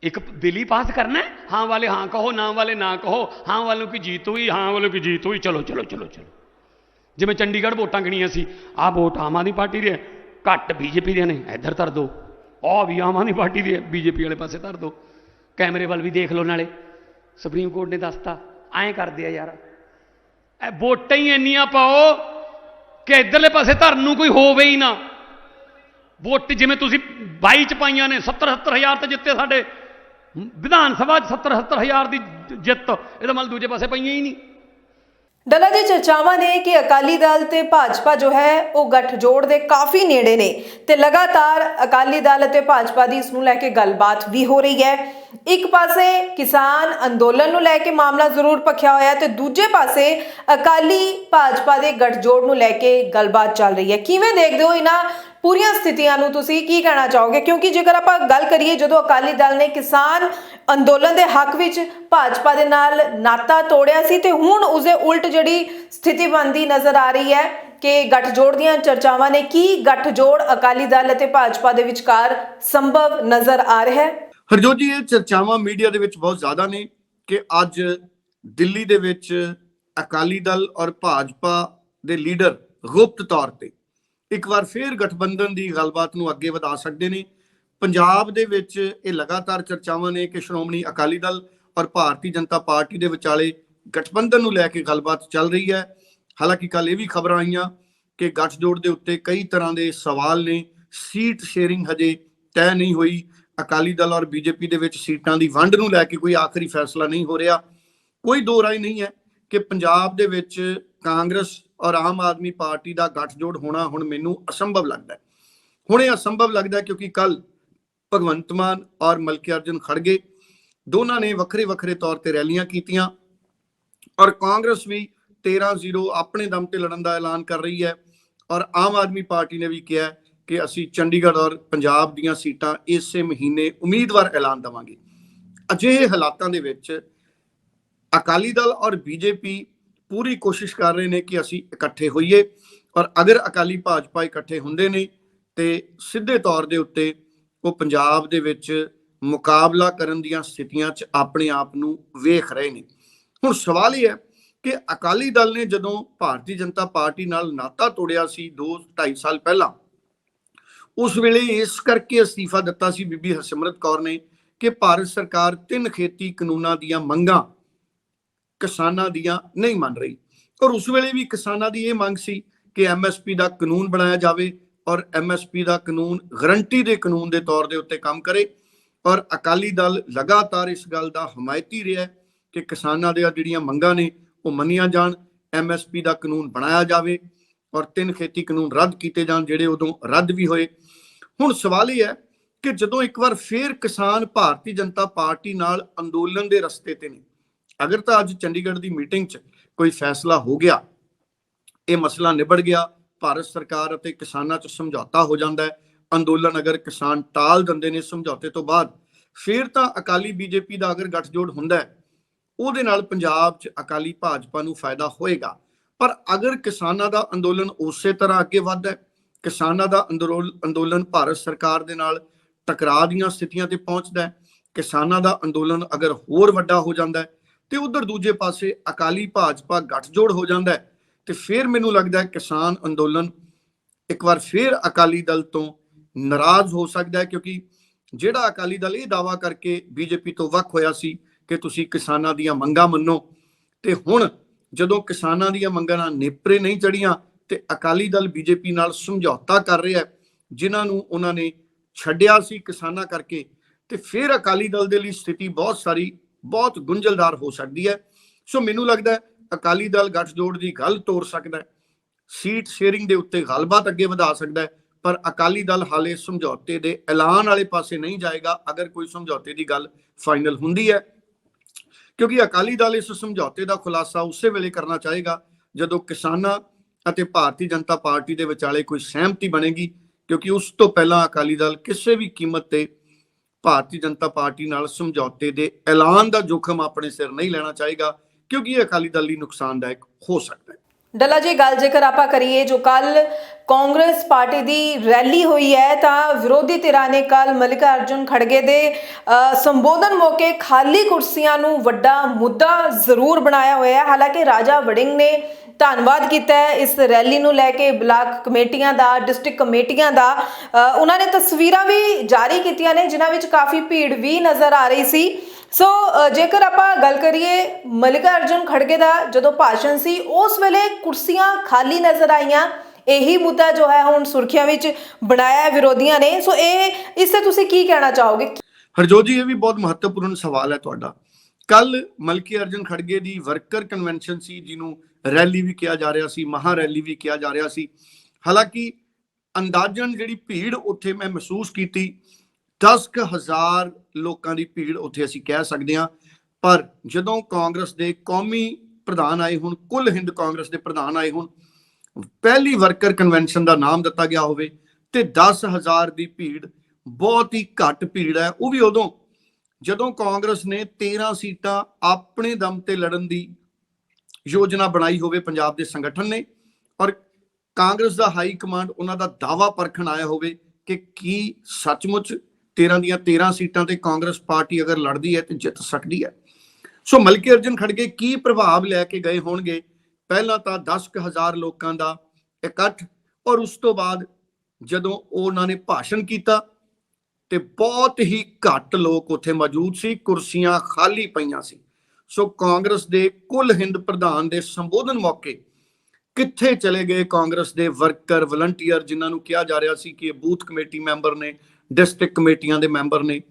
S3: ਇੱਕ ਬਿੱਲ ਹੀ ਪਾਸ ਕਰਨਾ ਹੈ ਹਾਂ ਵਾਲੇ ਹਾਂ ਕਹੋ ਨਾ ਵਾਲੇ ਨਾ ਕਹੋ ਹਾਂ ਵਾਲੋਂ ਕੀ ਜੀਤ ਹੋਈ ਹਾਂ ਵਾਲੋਂ ਕੀ ਜੀਤ ਹੋਈ ਚਲੋ ਚਲੋ ਚਲੋ ਚਲੋ। ਜਿਵੇਂ ਚੰਡੀਗੜ੍ਹ ਵੋਟਾਂ ਗਿਣੀਆਂ ਸੀ ਆਹ ਵੋਟ ਆਮ ਆਦਮੀ ਪਾਰਟੀ ਦੇ ਹੈ, ਘੱਟ ਬੀਜੇਪੀ ਦੇ ਨੇ ਇੱਧਰ ਧਰ ਦੋ। ਆਹ ਵੀ ਆਮ ਆਦਮੀ ਪਾਰਟੀ ਦੇ ਬੀਜੇਪੀ ਵਾਲੇ ਪਾਸੇ ਧਰ ਦੋ। ਕੈਮਰੇ ਵੱਲ ਵੀ ਦੇਖ ਲਓ ਨਾਲੇ। ਸੁਪਰੀਮ ਕੋਰਟ ਨੇ ਦੱਸਤਾ, ਐਂ ਕਰਦੇ ਆ ਯਾਰ। ਇਹ ਵੋਟਾਂ ਹੀ ਇੰਨੀਆਂ ਪਾਓ ਕਿ ਇਧਰਲੇ ਪਾਸੇ ਧਰਨ ਨੂੰ ਕੋਈ ਹੋਵੇ ਹੀ ਨਾ। ਵੋਟ ਜਿਵੇਂ ਤੁਸੀਂ 22 ਚ ਪਾਈਆਂ ਨੇ 70 70 ਹਜ਼ਾਰ ਤੇ ਜਿੱਤੇ ਸਾਡੇ। ਵਿਧਾਨ ਸਭਾ ਚ 70 70 ਹਜ਼ਾਰ ਦੀ ਜਿੱਤ ਇਹਦਾ ਮਤਲਬ ਦੂਜੇ ਪਾਸੇ ਪਈਆਂ ਹੀ ਨਹੀਂ।
S1: ਦਲਾਂ ਦੀ ਚਰਚਾਵਾਂ ਨੇ ਕਿ ਅਕਾਲੀ ਦਲ ਤੇ ਭਾਜਪਾ ਜੋ ਹੈ, ਉਹ ਗੱਠਜੋੜ ਦੇ ਕਾਫੀ ਨੇੜੇ ਨੇ ਤੇ ਲਗਾਤਾਰ ਅਕਾਲੀ ਦਲ ਅਤੇ ਭਾਜਪਾ ਦੀ ਇਸ ਨੂੰ ਲੈ ਕੇ ਗੱਲਬਾਤ ਵੀ ਹੋ ਰਹੀ ਹੈ। ਇੱਕ ਪਾਸੇ ਕਿਸਾਨ ਅੰਦੋਲਨ ਨੂੰ ਲੈ ਕੇ ਮਾਮਲਾ ਜ਼ਰੂਰ ਪਖਿਆ ਹੋਇਆ ਤੇ ਦੂਜੇ ਪਾਸੇ ਅਕਾਲੀ ਭਾਜਪਾ ਦੇ ਗੱਠਜੋੜ ਨੂੰ ਲੈ ਕੇ ਗੱਲਬਾਤ ਚੱਲ ਰਹੀ ਹੈ। ਕਿਵੇਂ ਦੇਖਦੇ ਹੋ ਇਹਨਾਂ ਪੂਰੀਆਂ ਸਥਿਤੀਆਂ ਨੂੰ ਤੁਸੀਂ ਕੀ ਕਹਿਣਾ ਚਾਹੋਗੇ? ਕਿਉਂਕਿ ਜੇਕਰ ਆਪਾਂ ਗੱਲ ਕਰੀਏ ਜਦੋਂ ਅਕਾਲੀ ਦਲ ਨੇ ਕਿਸਾਨ ਅੰਦੋਲਨ ਦੇ ਹੱਕ ਵਿੱਚ ਭਾਜਪਾ ਦੇ ਨਾਲ ਨਾਤਾ ਤੋੜਿਆ ਸੀ ਤੇ ਹੁਣ ਉਸਦੇ ਉਲਟ ਜਿਹੜੀ ਸਥਿਤੀ ਬਣਦੀ ਨਜ਼ਰ ਆ ਰਹੀ ਹੈ ਕਿ ਗੱਠਜੋੜ ਦੀਆਂ ਚਰਚਾਵਾਂ ਨੇ ਕੀ ਗੱਠਜੋੜ ਅਕਾਲੀ ਦਲ ਅਤੇ ਭਾਜਪਾ ਦੇ ਵਿਚਕਾਰ ਸੰਭਵ ਨਜ਼ਰ ਆ ਰਿਹਾ ਹੈ।
S2: ਹਰਜੋਤ ਜੀ ਇਹ ਚਰਚਾਵਾਂ ਮੀਡੀਆ ਦੇ ਵਿੱਚ ਬਹੁਤ ਜ਼ਿਆਦਾ ਨੇ ਕਿ ਅੱਜ ਦਿੱਲੀ ਦੇ ਵਿੱਚ ਅਕਾਲੀ ਦਲ ਔਰ ਭਾਜਪਾ ਦੇ ਲੀਡਰ ਗੁਪਤ ਤੌਰ ਤੇ ਇੱਕ ਵਾਰ ਫੇਰ ਗਠਬੰਧਨ ਦੀ ਗੱਲਬਾਤ ਨੂੰ ਅੱਗੇ ਵਧਾ ਸਕਦੇ ਨੇ। ਪੰਜਾਬ ਦੇ ਵਿੱਚ ਇਹ ਲਗਾਤਾਰ ਚਰਚਾਵਾਂ ਨੇ ਕਿ ਸ਼੍ਰੋਮਣੀ ਅਕਾਲੀ ਦਲ ਔਰ ਭਾਰਤੀ ਜਨਤਾ ਪਾਰਟੀ ਦੇ ਵਿਚਾਲੇ ਗਠਬੰਧਨ ਨੂੰ ਲੈ ਕੇ ਗੱਲਬਾਤ ਚੱਲ ਰਹੀ ਹੈ। ਹਾਲਾਂਕਿ ਕੱਲ ਇਹ ਵੀ ਖਬਰਾਂ ਆਈਆਂ ਕਿ ਗੱਠਜੋੜ ਦੇ ਉੱਤੇ ਕਈ ਤਰ੍ਹਾਂ ਦੇ ਸਵਾਲ ਨੇ। ਸੀਟ ਸ਼ੇਅਰਿੰਗ ਹਜੇ ਤੈਅ ਨਹੀਂ ਹੋਈ। ਅਕਾਲੀ ਦਲ ਔਰ ਬੀਜੇਪੀ ਦੇ ਵਿੱਚ ਸੀਟਾਂ ਦੀ ਵੰਡ ਨੂੰ ਲੈ ਕੇ ਕੋਈ ਆਖਰੀ ਫੈਸਲਾ ਨਹੀਂ ਹੋ ਰਿਹਾ। ਕੋਈ ਦੋ ਰਾਏ ਨਹੀਂ ਹੈ ਕਿ ਪੰਜਾਬ ਦੇ ਵਿੱਚ ਕਾਂਗਰਸ ਔਰ ਆਮ ਆਦਮੀ ਪਾਰਟੀ ਦਾ ਗੱਠਜੋੜ ਹੋਣਾ ਹੁਣ ਮੈਨੂੰ ਅਸੰਭਵ ਲੱਗਦਾ ਹੈ। ਹੁਣ ਇਹ ਅਸੰਭਵ ਲੱਗਦਾ ਕਿਉਂਕਿ ਕੱਲ ਭਗਵੰਤ ਮਾਨ ਔਰ ਮਲਕੀ ਅਰਜਨ ਖੜਗੇ ਦੋਨਾਂ ਨੇ ਵੱਖਰੇ ਵੱਖਰੇ ਤੌਰ ਤੇ ਰੈਲੀਆਂ ਕੀਤੀਆਂ ਔਰ ਕਾਂਗਰਸ ਵੀ 13-0 ਆਪਣੇ ਦਮ ਤੇ ਲੜਨ ਦਾ ਐਲਾਨ ਕਰ ਰਹੀ ਹੈ ਔਰ ਆਮ ਆਦਮੀ ਪਾਰਟੀ ਨੇ ਵੀ ਕਿਹਾ ਕਿ ਅਸੀਂ ਚੰਡੀਗੜ੍ਹ ਔਰ ਪੰਜਾਬ ਦੀਆਂ ਸੀਟਾਂ ਇਸੇ ਮਹੀਨੇ ਉਮੀਦਵਾਰ ਐਲਾਨ ਦਵਾਂਗੇ। ਅਜਿਹੇ ਹਾਲਾਤਾਂ ਦੇ ਵਿੱਚ ਅਕਾਲੀ ਦਲ ਔਰ ਬੀਜੇਪੀ ਪੂਰੀ ਕੋਸ਼ਿਸ਼ ਕਰ ਰਹੇ ਨੇ ਕਿ ਅਸੀਂ ਇਕੱਠੇ ਹੋਈਏ ਔਰ ਅਗਰ ਅਕਾਲੀ ਭਾਜਪਾ ਇਕੱਠੇ ਹੁੰਦੇ ਨੇ ਤੇ ਸਿੱਧੇ ਤੌਰ ਦੇ ਉੱਤੇ ਉਹ ਪੰਜਾਬ ਦੇ ਵਿੱਚ ਮੁਕਾਬਲਾ ਕਰਨ ਦੀਆਂ ਸਥਿਤੀਆਂ 'ਚ ਆਪਣੇ ਆਪ ਨੂੰ ਵੇਖ ਰਹੇ ਨੇ। ਹੁਣ ਸਵਾਲ ਇਹ ਹੈ ਕਿ ਅਕਾਲੀ ਦਲ ਨੇ ਜਦੋਂ ਭਾਰਤੀ ਜਨਤਾ ਪਾਰਟੀ ਨਾਲ ਨਾਤਾ ਤੋੜਿਆ ਸੀ 2 2.5 ਸਾਲ ਪਹਿਲਾਂ ਉਸ ਵੇਲੇ ਇਸ ਕਰਕੇ ਅਸਤੀਫਾ ਦਿੱਤਾ ਸੀ ਬੀਬੀ ਹਰਸਿਮਰਤ ਕੌਰ ਨੇ ਕਿ ਭਾਰਤ ਸਰਕਾਰ ਤਿੰਨ ਖੇਤੀ ਕਾਨੂੰਨਾਂ ਦੀਆਂ ਮੰਗਾਂ ਕਿਸਾਨਾਂ ਦੀਆਂ ਨਹੀਂ ਮੰਨ ਰਹੀ। ਔਰ ਉਸ ਵੇਲੇ ਵੀ ਕਿਸਾਨਾਂ ਦੀ ਇਹ ਮੰਗ ਸੀ ਕਿ ਐਮਐਸਪੀ ਦਾ ਕਾਨੂੰਨ ਬਣਾਇਆ ਜਾਵੇ ਔਰ ਐਮਐਸਪੀ ਦਾ ਕਾਨੂੰਨ ਗਰੰਟੀ ਦੇ ਕਾਨੂੰਨ ਦੇ ਤੌਰ ਦੇ ਉੱਤੇ ਕੰਮ ਕਰੇ। ਔਰ ਅਕਾਲੀ ਦਲ ਲਗਾਤਾਰ ਇਸ ਗੱਲ ਦਾ ਹਮਾਇਤੀ ਰਿਹਾ ਕਿ ਕਿਸਾਨਾਂ ਦੀਆਂ ਜਿਹੜੀਆਂ ਮੰਗਾਂ ਨੇ ਉਹ ਮੰਨੀਆਂ ਜਾਣ ਐਮਐਸਪੀ ਦਾ ਕਾਨੂੰਨ ਬਣਾਇਆ ਜਾਵੇ ਔਰ ਤਿੰਨ ਖੇਤੀ ਕਾਨੂੰਨ ਰੱਦ ਕੀਤੇ ਜਾਣ, ਜਿਹੜੇ ਉਦੋਂ ਰੱਦ ਵੀ ਹੋਏ। ਹੁਣ ਸਵਾਲ ਇਹ ਹੈ ਕਿ ਜਦੋਂ ਇੱਕ ਵਾਰ ਫੇਰ ਕਿਸਾਨ ਭਾਰਤੀ ਜਨਤਾ ਪਾਰਟੀ ਨਾਲ ਅੰਦੋਲਨ ਦੇ ਰਸਤੇ ਤੇ ਨੇ, ਅਗਰ ਤਾਂ ਅੱਜ ਚੰਡੀਗੜ੍ਹ ਦੀ ਮੀਟਿੰਗ 'ਚ ਕੋਈ ਫੈਸਲਾ ਹੋ ਗਿਆ, ਇਹ ਮਸਲਾ ਨਿਬੜ ਗਿਆ, ਭਾਰਤ ਸਰਕਾਰ ਅਤੇ ਕਿਸਾਨਾਂ 'ਚ ਸਮਝੌਤਾ ਹੋ ਜਾਂਦਾ ਹੈ, ਅੰਦੋਲਨ ਅਗਰ ਕਿਸਾਨ ਟਾਲ ਦਿੰਦੇ ਨੇ ਸਮਝੌਤੇ ਤੋਂ ਬਾਅਦ, ਫਿਰ ਤਾਂ ਅਕਾਲੀ ਬੀਜੇਪੀ ਦਾ ਅਗਰ ਗੱਠਜੋੜ ਹੁੰਦਾ ਹੈ, ਉਹਦੇ ਨਾਲ ਪੰਜਾਬ 'ਚ ਅਕਾਲੀ ਭਾਜਪਾ ਨੂੰ ਫਾਇਦਾ ਹੋਏਗਾ। ਪਰ ਅਗਰ ਕਿਸਾਨਾਂ ਦਾ ਅੰਦੋਲਨ ਉਸੇ ਤਰ੍ਹਾਂ ਅੱਗੇ ਵੱਧਦਾ ਹੈ ਕਿਸਾਨਾਂ ਦਾ ਅੰਦੋਲਨ ਅੰਦੋਲਨ ਭਾਰਤ ਸਰਕਾਰ ਦੇ ਨਾਲ ਟਕਰਾਅ ਦੀਆਂ ਸਥਿਤੀਆਂ ਤੇ ਪਹੁੰਚਦਾ ਹੈ। ਕਿਸਾਨਾਂ ਦਾ ਅੰਦੋਲਨ ਅਗਰ ਹੋਰ ਵੱਡਾ ਹੋ ਜਾਂਦਾ ਹੈ ਤੇ ਉਧਰ ਦੂਜੇ ਪਾਸੇ ਅਕਾਲੀ ਭਾਜਪਾ ਗੱਠਜੋੜ ਹੋ ਜਾਂਦਾ ਹੈ ਤੇ ਫਿਰ ਮੈਨੂੰ ਲੱਗਦਾ ਹੈ ਕਿਸਾਨ ਅੰਦੋਲਨ ਇੱਕ ਵਾਰ ਫਿਰ ਅਕਾਲੀ ਦਲ ਤੋਂ ਨਾਰਾਜ਼ ਹੋ ਸਕਦਾ ਹੈ ਕਿਉਂਕਿ ਜਿਹੜਾ ਅਕਾਲੀ ਦਲ ਇਹ ਦਾਵਾ ਕਰਕੇ ਬੀਜੇਪੀ ਤੋਂ ਵੱਖ ਹੋਇਆ ਸੀ ਕਿ ਤੁਸੀਂ ਕਿਸਾਨਾਂ ਦੀਆਂ ਮੰਗਾਂ ਮੰਨੋ ਤੇ ਹੁਣ ਜਦੋਂ ਕਿਸਾਨਾਂ ਦੀਆਂ ਮੰਗਾਂ ਨਾਲ ਨੇਪਰੇ ਨਹੀਂ ਚੜੀਆਂ ਤੇ ਅਕਾਲੀ ਦਲ ਬੀਜੇਪੀ ਨਾਲ ਸਮਝੌਤਾ ਕਰ ਰਿਹਾ ਹੈ, ਜਿਨ੍ਹਾਂ ਨੂੰ ਉਹਨਾਂ ਨੇ ਛੱਡਿਆ ਸੀ ਕਿਸਾਨਾਂ ਕਰਕੇ, ਤੇ ਫਿਰ ਅਕਾਲੀ ਦਲ ਦੇ ਲਈ ਸਥਿਤੀ ਬਹੁਤ ਸਾਰੀ, ਬਹੁਤ ਗੁੰਝਲਦਾਰ ਹੋ ਸਕਦੀ ਹੈ। ਸੋ ਮੈਨੂੰ ਲੱਗਦਾ ਹੈ, ਅਕਾਲੀ ਦਲ ਗੱਠਜੋੜ ਦੀ ਗੱਲ ਤੋਰ ਸਕਦਾ ਹੈ, ਸੀਟ ਸ਼ੇਅਰਿੰਗ ਦੇ ਉੱਤੇ ਗੱਲਬਾਤ ਅੱਗੇ ਵਧਾ ਸਕਦਾ ਹੈ, ਪਰ ਅਕਾਲੀ ਦਲ ਹਾਲੇ ਸਮਝੌਤੇ ਦੇ ਐਲਾਨ ਵਾਲੇ ਪਾਸੇ ਨਹੀਂ ਜਾਏਗਾ, ਅਗਰ ਕੋਈ ਸਮਝੌਤੇ ਦੀ ਗੱਲ ਫਾਈਨਲ ਹੁੰਦੀ ਹੈ। ਕਿਉਂਕਿ ਅਕਾਲੀ ਦਲ ਇਸ ਸਮਝੌਤੇ ਦਾ ਖੁਲਾਸਾ ਉਸੇ ਵੇਲੇ ਕਰਨਾ ਚਾਹੇਗਾ, ਜਦੋਂ ਕਿਸਾਨਾਂ ਅਤੇ ਭਾਰਤੀ ਜਨਤਾ ਪਾਰਟੀ ਦੇ ਵਿਚਾਲੇ ਕੋਈ ਸਹਿਮਤੀ ਬਣੇਗੀ ਕਿਉਂਕਿ ਉਸ ਤੋਂ ਪਹਿਲਾਂ ਅਕਾਲੀ ਦਲ ਕਿਸੇ ਵੀ ਕੀਮਤ ਤੇ ਭਾਰਤੀ ਜਨਤਾ ਪਾਰਟੀ ਨਾਲ ਸਮਝੌਤੇ ਦੇ ਐਲਾਨ ਦਾ ਜੋਖਮ ਆਪਣੇ ਸਿਰ ਨਹੀਂ ਲੈਣਾ ਚਾਹੇਗਾ ਕਿਉਂਕਿ ਇਹ ਅਕਾਲੀ ਦਲ ਲਈ ਨੁਕਸਾਨਦਾਇਕ ਹੋ ਸਕਦਾ ਹੈ।
S1: ਡੱਲਾ ਜੀ ਗੱਲ ਜੇਕਰ ਆਪਾਂ ਕਰੀਏ ਜੋ ਕੱਲ ਕਾਂਗਰਸ ਪਾਰਟੀ ਦੀ ਰੈਲੀ ਹੋਈ ਹੈ ਤਾਂ ਵਿਰੋਧੀ ਧਿਰਾਂ ਨੇ ਕੱਲ ਮਲਿਕਾ ਅਰਜੁਨ ਖੜਗੇ ਦੇ ਅ, ਸੰਬੋਧਨ ਮੌਕੇ ਖਾਲੀ ਕੁਰਸੀਆਂ ਨੂੰ ਵੱਡਾ ਮੁੱਦਾ ਜ਼ਰੂਰ ਬਣਾਇਆ ਹੋਇਆ ਹੈ। ਹਾਲਾਂਕਿ ਰਾਜਾ ਵੜਿੰਗ ਨੇ ਧੰਨਵਾਦ ਕੀਤਾ ਹੈ। ਇਸ ਰੈਲੀ ਨੂੰ ਲੈ ਕੇ ਬਲਾਕ ਕਮੇਟੀਆਂ ਦਾ ਡਿਸਟ੍ਰਿਕਟ ਕਮੇਟੀਆਂ ਦਾ ਅ, ਉਹਨਾਂ ਨੇ ਤਸਵੀਰਾਂ ਵੀ ਜਾਰੀ ਕੀਤੀਆਂ ਨੇ ਜਿਨ੍ਹਾਂ ਵਿੱਚ ਕਾਫੀ ਭੀੜ ਵੀ ਨਜ਼ਰ ਆ ਰਹੀ ਸੀ। ਸੋ ਜੇਕਰ ਆਪਾਂ ਗੱਲ ਕਰੀਏ ਮਲਿਕਾ ਅਰਜੁਨ ਖੜਗੇ ਦਾ ਜਦੋਂ ਭਾਸ਼ਣ ਸੀ ਉਸ ਵੇਲੇ ਕੁਰਸੀਆਂ ਖਾਲੀ ਨਜ਼ਰ ਆਈਆਂ। ਇਹੀ ਮੁੱਦਾ ਜੋ ਹੈ ਹੁਣ ਸੁਰਖੀਆਂ ਵਿੱਚ ਬਣਾਇਆ ਵਿਰੋਧੀਆਂ ਨੇ। ਸੋ ਇਹ ਇਸ ਤੇ ਤੁਸੀਂ ਕੀ ਕਹਿਣਾ ਚਾਹੋਗੇ?
S2: ਹਰਜੋਤ ਜੀ ਇਹ ਵੀ ਬਹੁਤ ਮਹੱਤਵਪੂਰਨ ਸਵਾਲ ਹੈ ਤੁਹਾਡਾ। ਕੱਲ ਮਲਕੀ ਅਰਜਨ ਖੜਗੇ ਦੀ ਵਰਕਰ ਕਨਵੈਨਸ਼ਨ ਸੀ ਜਿਹਨੂੰ ਰੈਲੀ ਵੀ ਕਿਹਾ ਜਾ ਰਿਹਾ ਸੀ, ਮਹਾ ਰੈਲੀ ਵੀ ਕਿਹਾ ਜਾ ਰਿਹਾ ਸੀ। ਹਾਲਾਂਕਿ ਅੰਦਾਜ਼ਨ ਜਿਹੜੀ ਭੀੜ ਉੱਥੇ ਮੈਂ ਮਹਿਸੂਸ ਕੀਤੀ 10000 ਲੋਕਾਂ ਦੀ ਭੀੜ ਉੱਥੇ ਅਸੀਂ ਕਹਿ ਸਕਦੇ ਹਾਂ। ਪਰ ਜਦੋਂ ਕਾਂਗਰਸ ਦੇ ਕੌਮੀ ਪ੍ਰਧਾਨ ਆਏ ਹੁਣ, ਕੁੱਲ ਹਿੰਦ ਕਾਂਗਰਸ ਦੇ ਪ੍ਰਧਾਨ ਆਏ ਹੁਣ, ਪਹਿਲੀ ਵਰਕਰ ਕਨਵੈਨਸ਼ਨ ਦਾ ਨਾਮ ਦਿੱਤਾ ਗਿਆ ਹੋਵੇ ਤੇ 10000 ਦੀ ਭੀੜ ਬਹੁਤ ਹੀ ਘੱਟ ਭੀੜ ਹੈ। ਉਹ ਵੀ ਉਦੋਂ, ਜਦੋਂ ਕਾਂਗਰਸ ਨੇ 13 ਸੀਟਾਂ ਆਪਣੇ ਦਮ ਤੇ ਲੜਨ ਦੀ ਯੋਜਨਾ ਬਣਾਈ ਹੋਵੇ ਪੰਜਾਬ ਦੇ ਸੰਗਠਨ ਨੇ, ਔਰ ਕਾਂਗਰਸ ਦਾ ਹਾਈ ਕਮਾਂਡ ਉਹਨਾਂ ਦਾ ਦਾਵਾ ਪਰਖਣ ਆਇਆ ਹੋਵੇ ਕਿ ਕੀ ਸੱਚਮੁੱਚ 13 ਦੀਆਂ 13 ਸੀਟਾਂ ਤੇ ਕਾਂਗਰਸ ਪਾਰਟੀ ਅਗਰ ਲੜਦੀ ਹੈ ਤੇ ਜਿੱਤ ਸਕਦੀ ਹੈ। ਸੋ ਮਲਕੀ ਅਰਜਨ ਖੜਗੇ, ਕੀ ਪ੍ਰਭਾਵ ਲੈ ਕੇ ਗਏ ਹੋਣਗੇ? ਪਹਿਲਾਂ ਤਾਂ 10000 ਲੋਕਾਂ ਦਾ ਇਕੱਠ, ਔਰ ਉਸ ਤੋਂ ਬਾਅਦ ਜਦੋਂ ਉਹਨਾਂ ਨੇ ਭਾਸ਼ਣ ਕੀਤਾ ਤੇ ਬਹੁਤ ਹੀ ਘੱਟ ਲੋਕ ਉੱਥੇ ਮੌਜੂਦ ਸੀ, ਕੁਰਸੀਆਂ ਖਾਲੀ ਪਈਆਂ ਸੀ। ਸੋ ਕਾਂਗਰਸ ਦੇ ਕੁੱਲ ਹਿੰਦ ਪ੍ਰਧਾਨ ਦੇ ਸੰਬੋਧਨ ਮੌਕੇ ਕਿੱਥੇ ਚਲੇ ਗਏ ਕਾਂਗਰਸ ਦੇ ਵਰਕਰ ਵਲੰਟੀਅਰ ਜਿਨ੍ਹਾਂ ਨੂੰ ਕਿਹਾ ਜਾ ਰਿਹਾ ਸੀ ਕਿ ਇਹ ਬੂਥ ਕਮੇਟੀ ਮੈਂਬਰ ਨੇ, ਡਿਸਟ੍ਰਿਕਟ ਕਮੇਟੀਆਂ ਦੇ ਮੈਂਬਰ ਨੇ।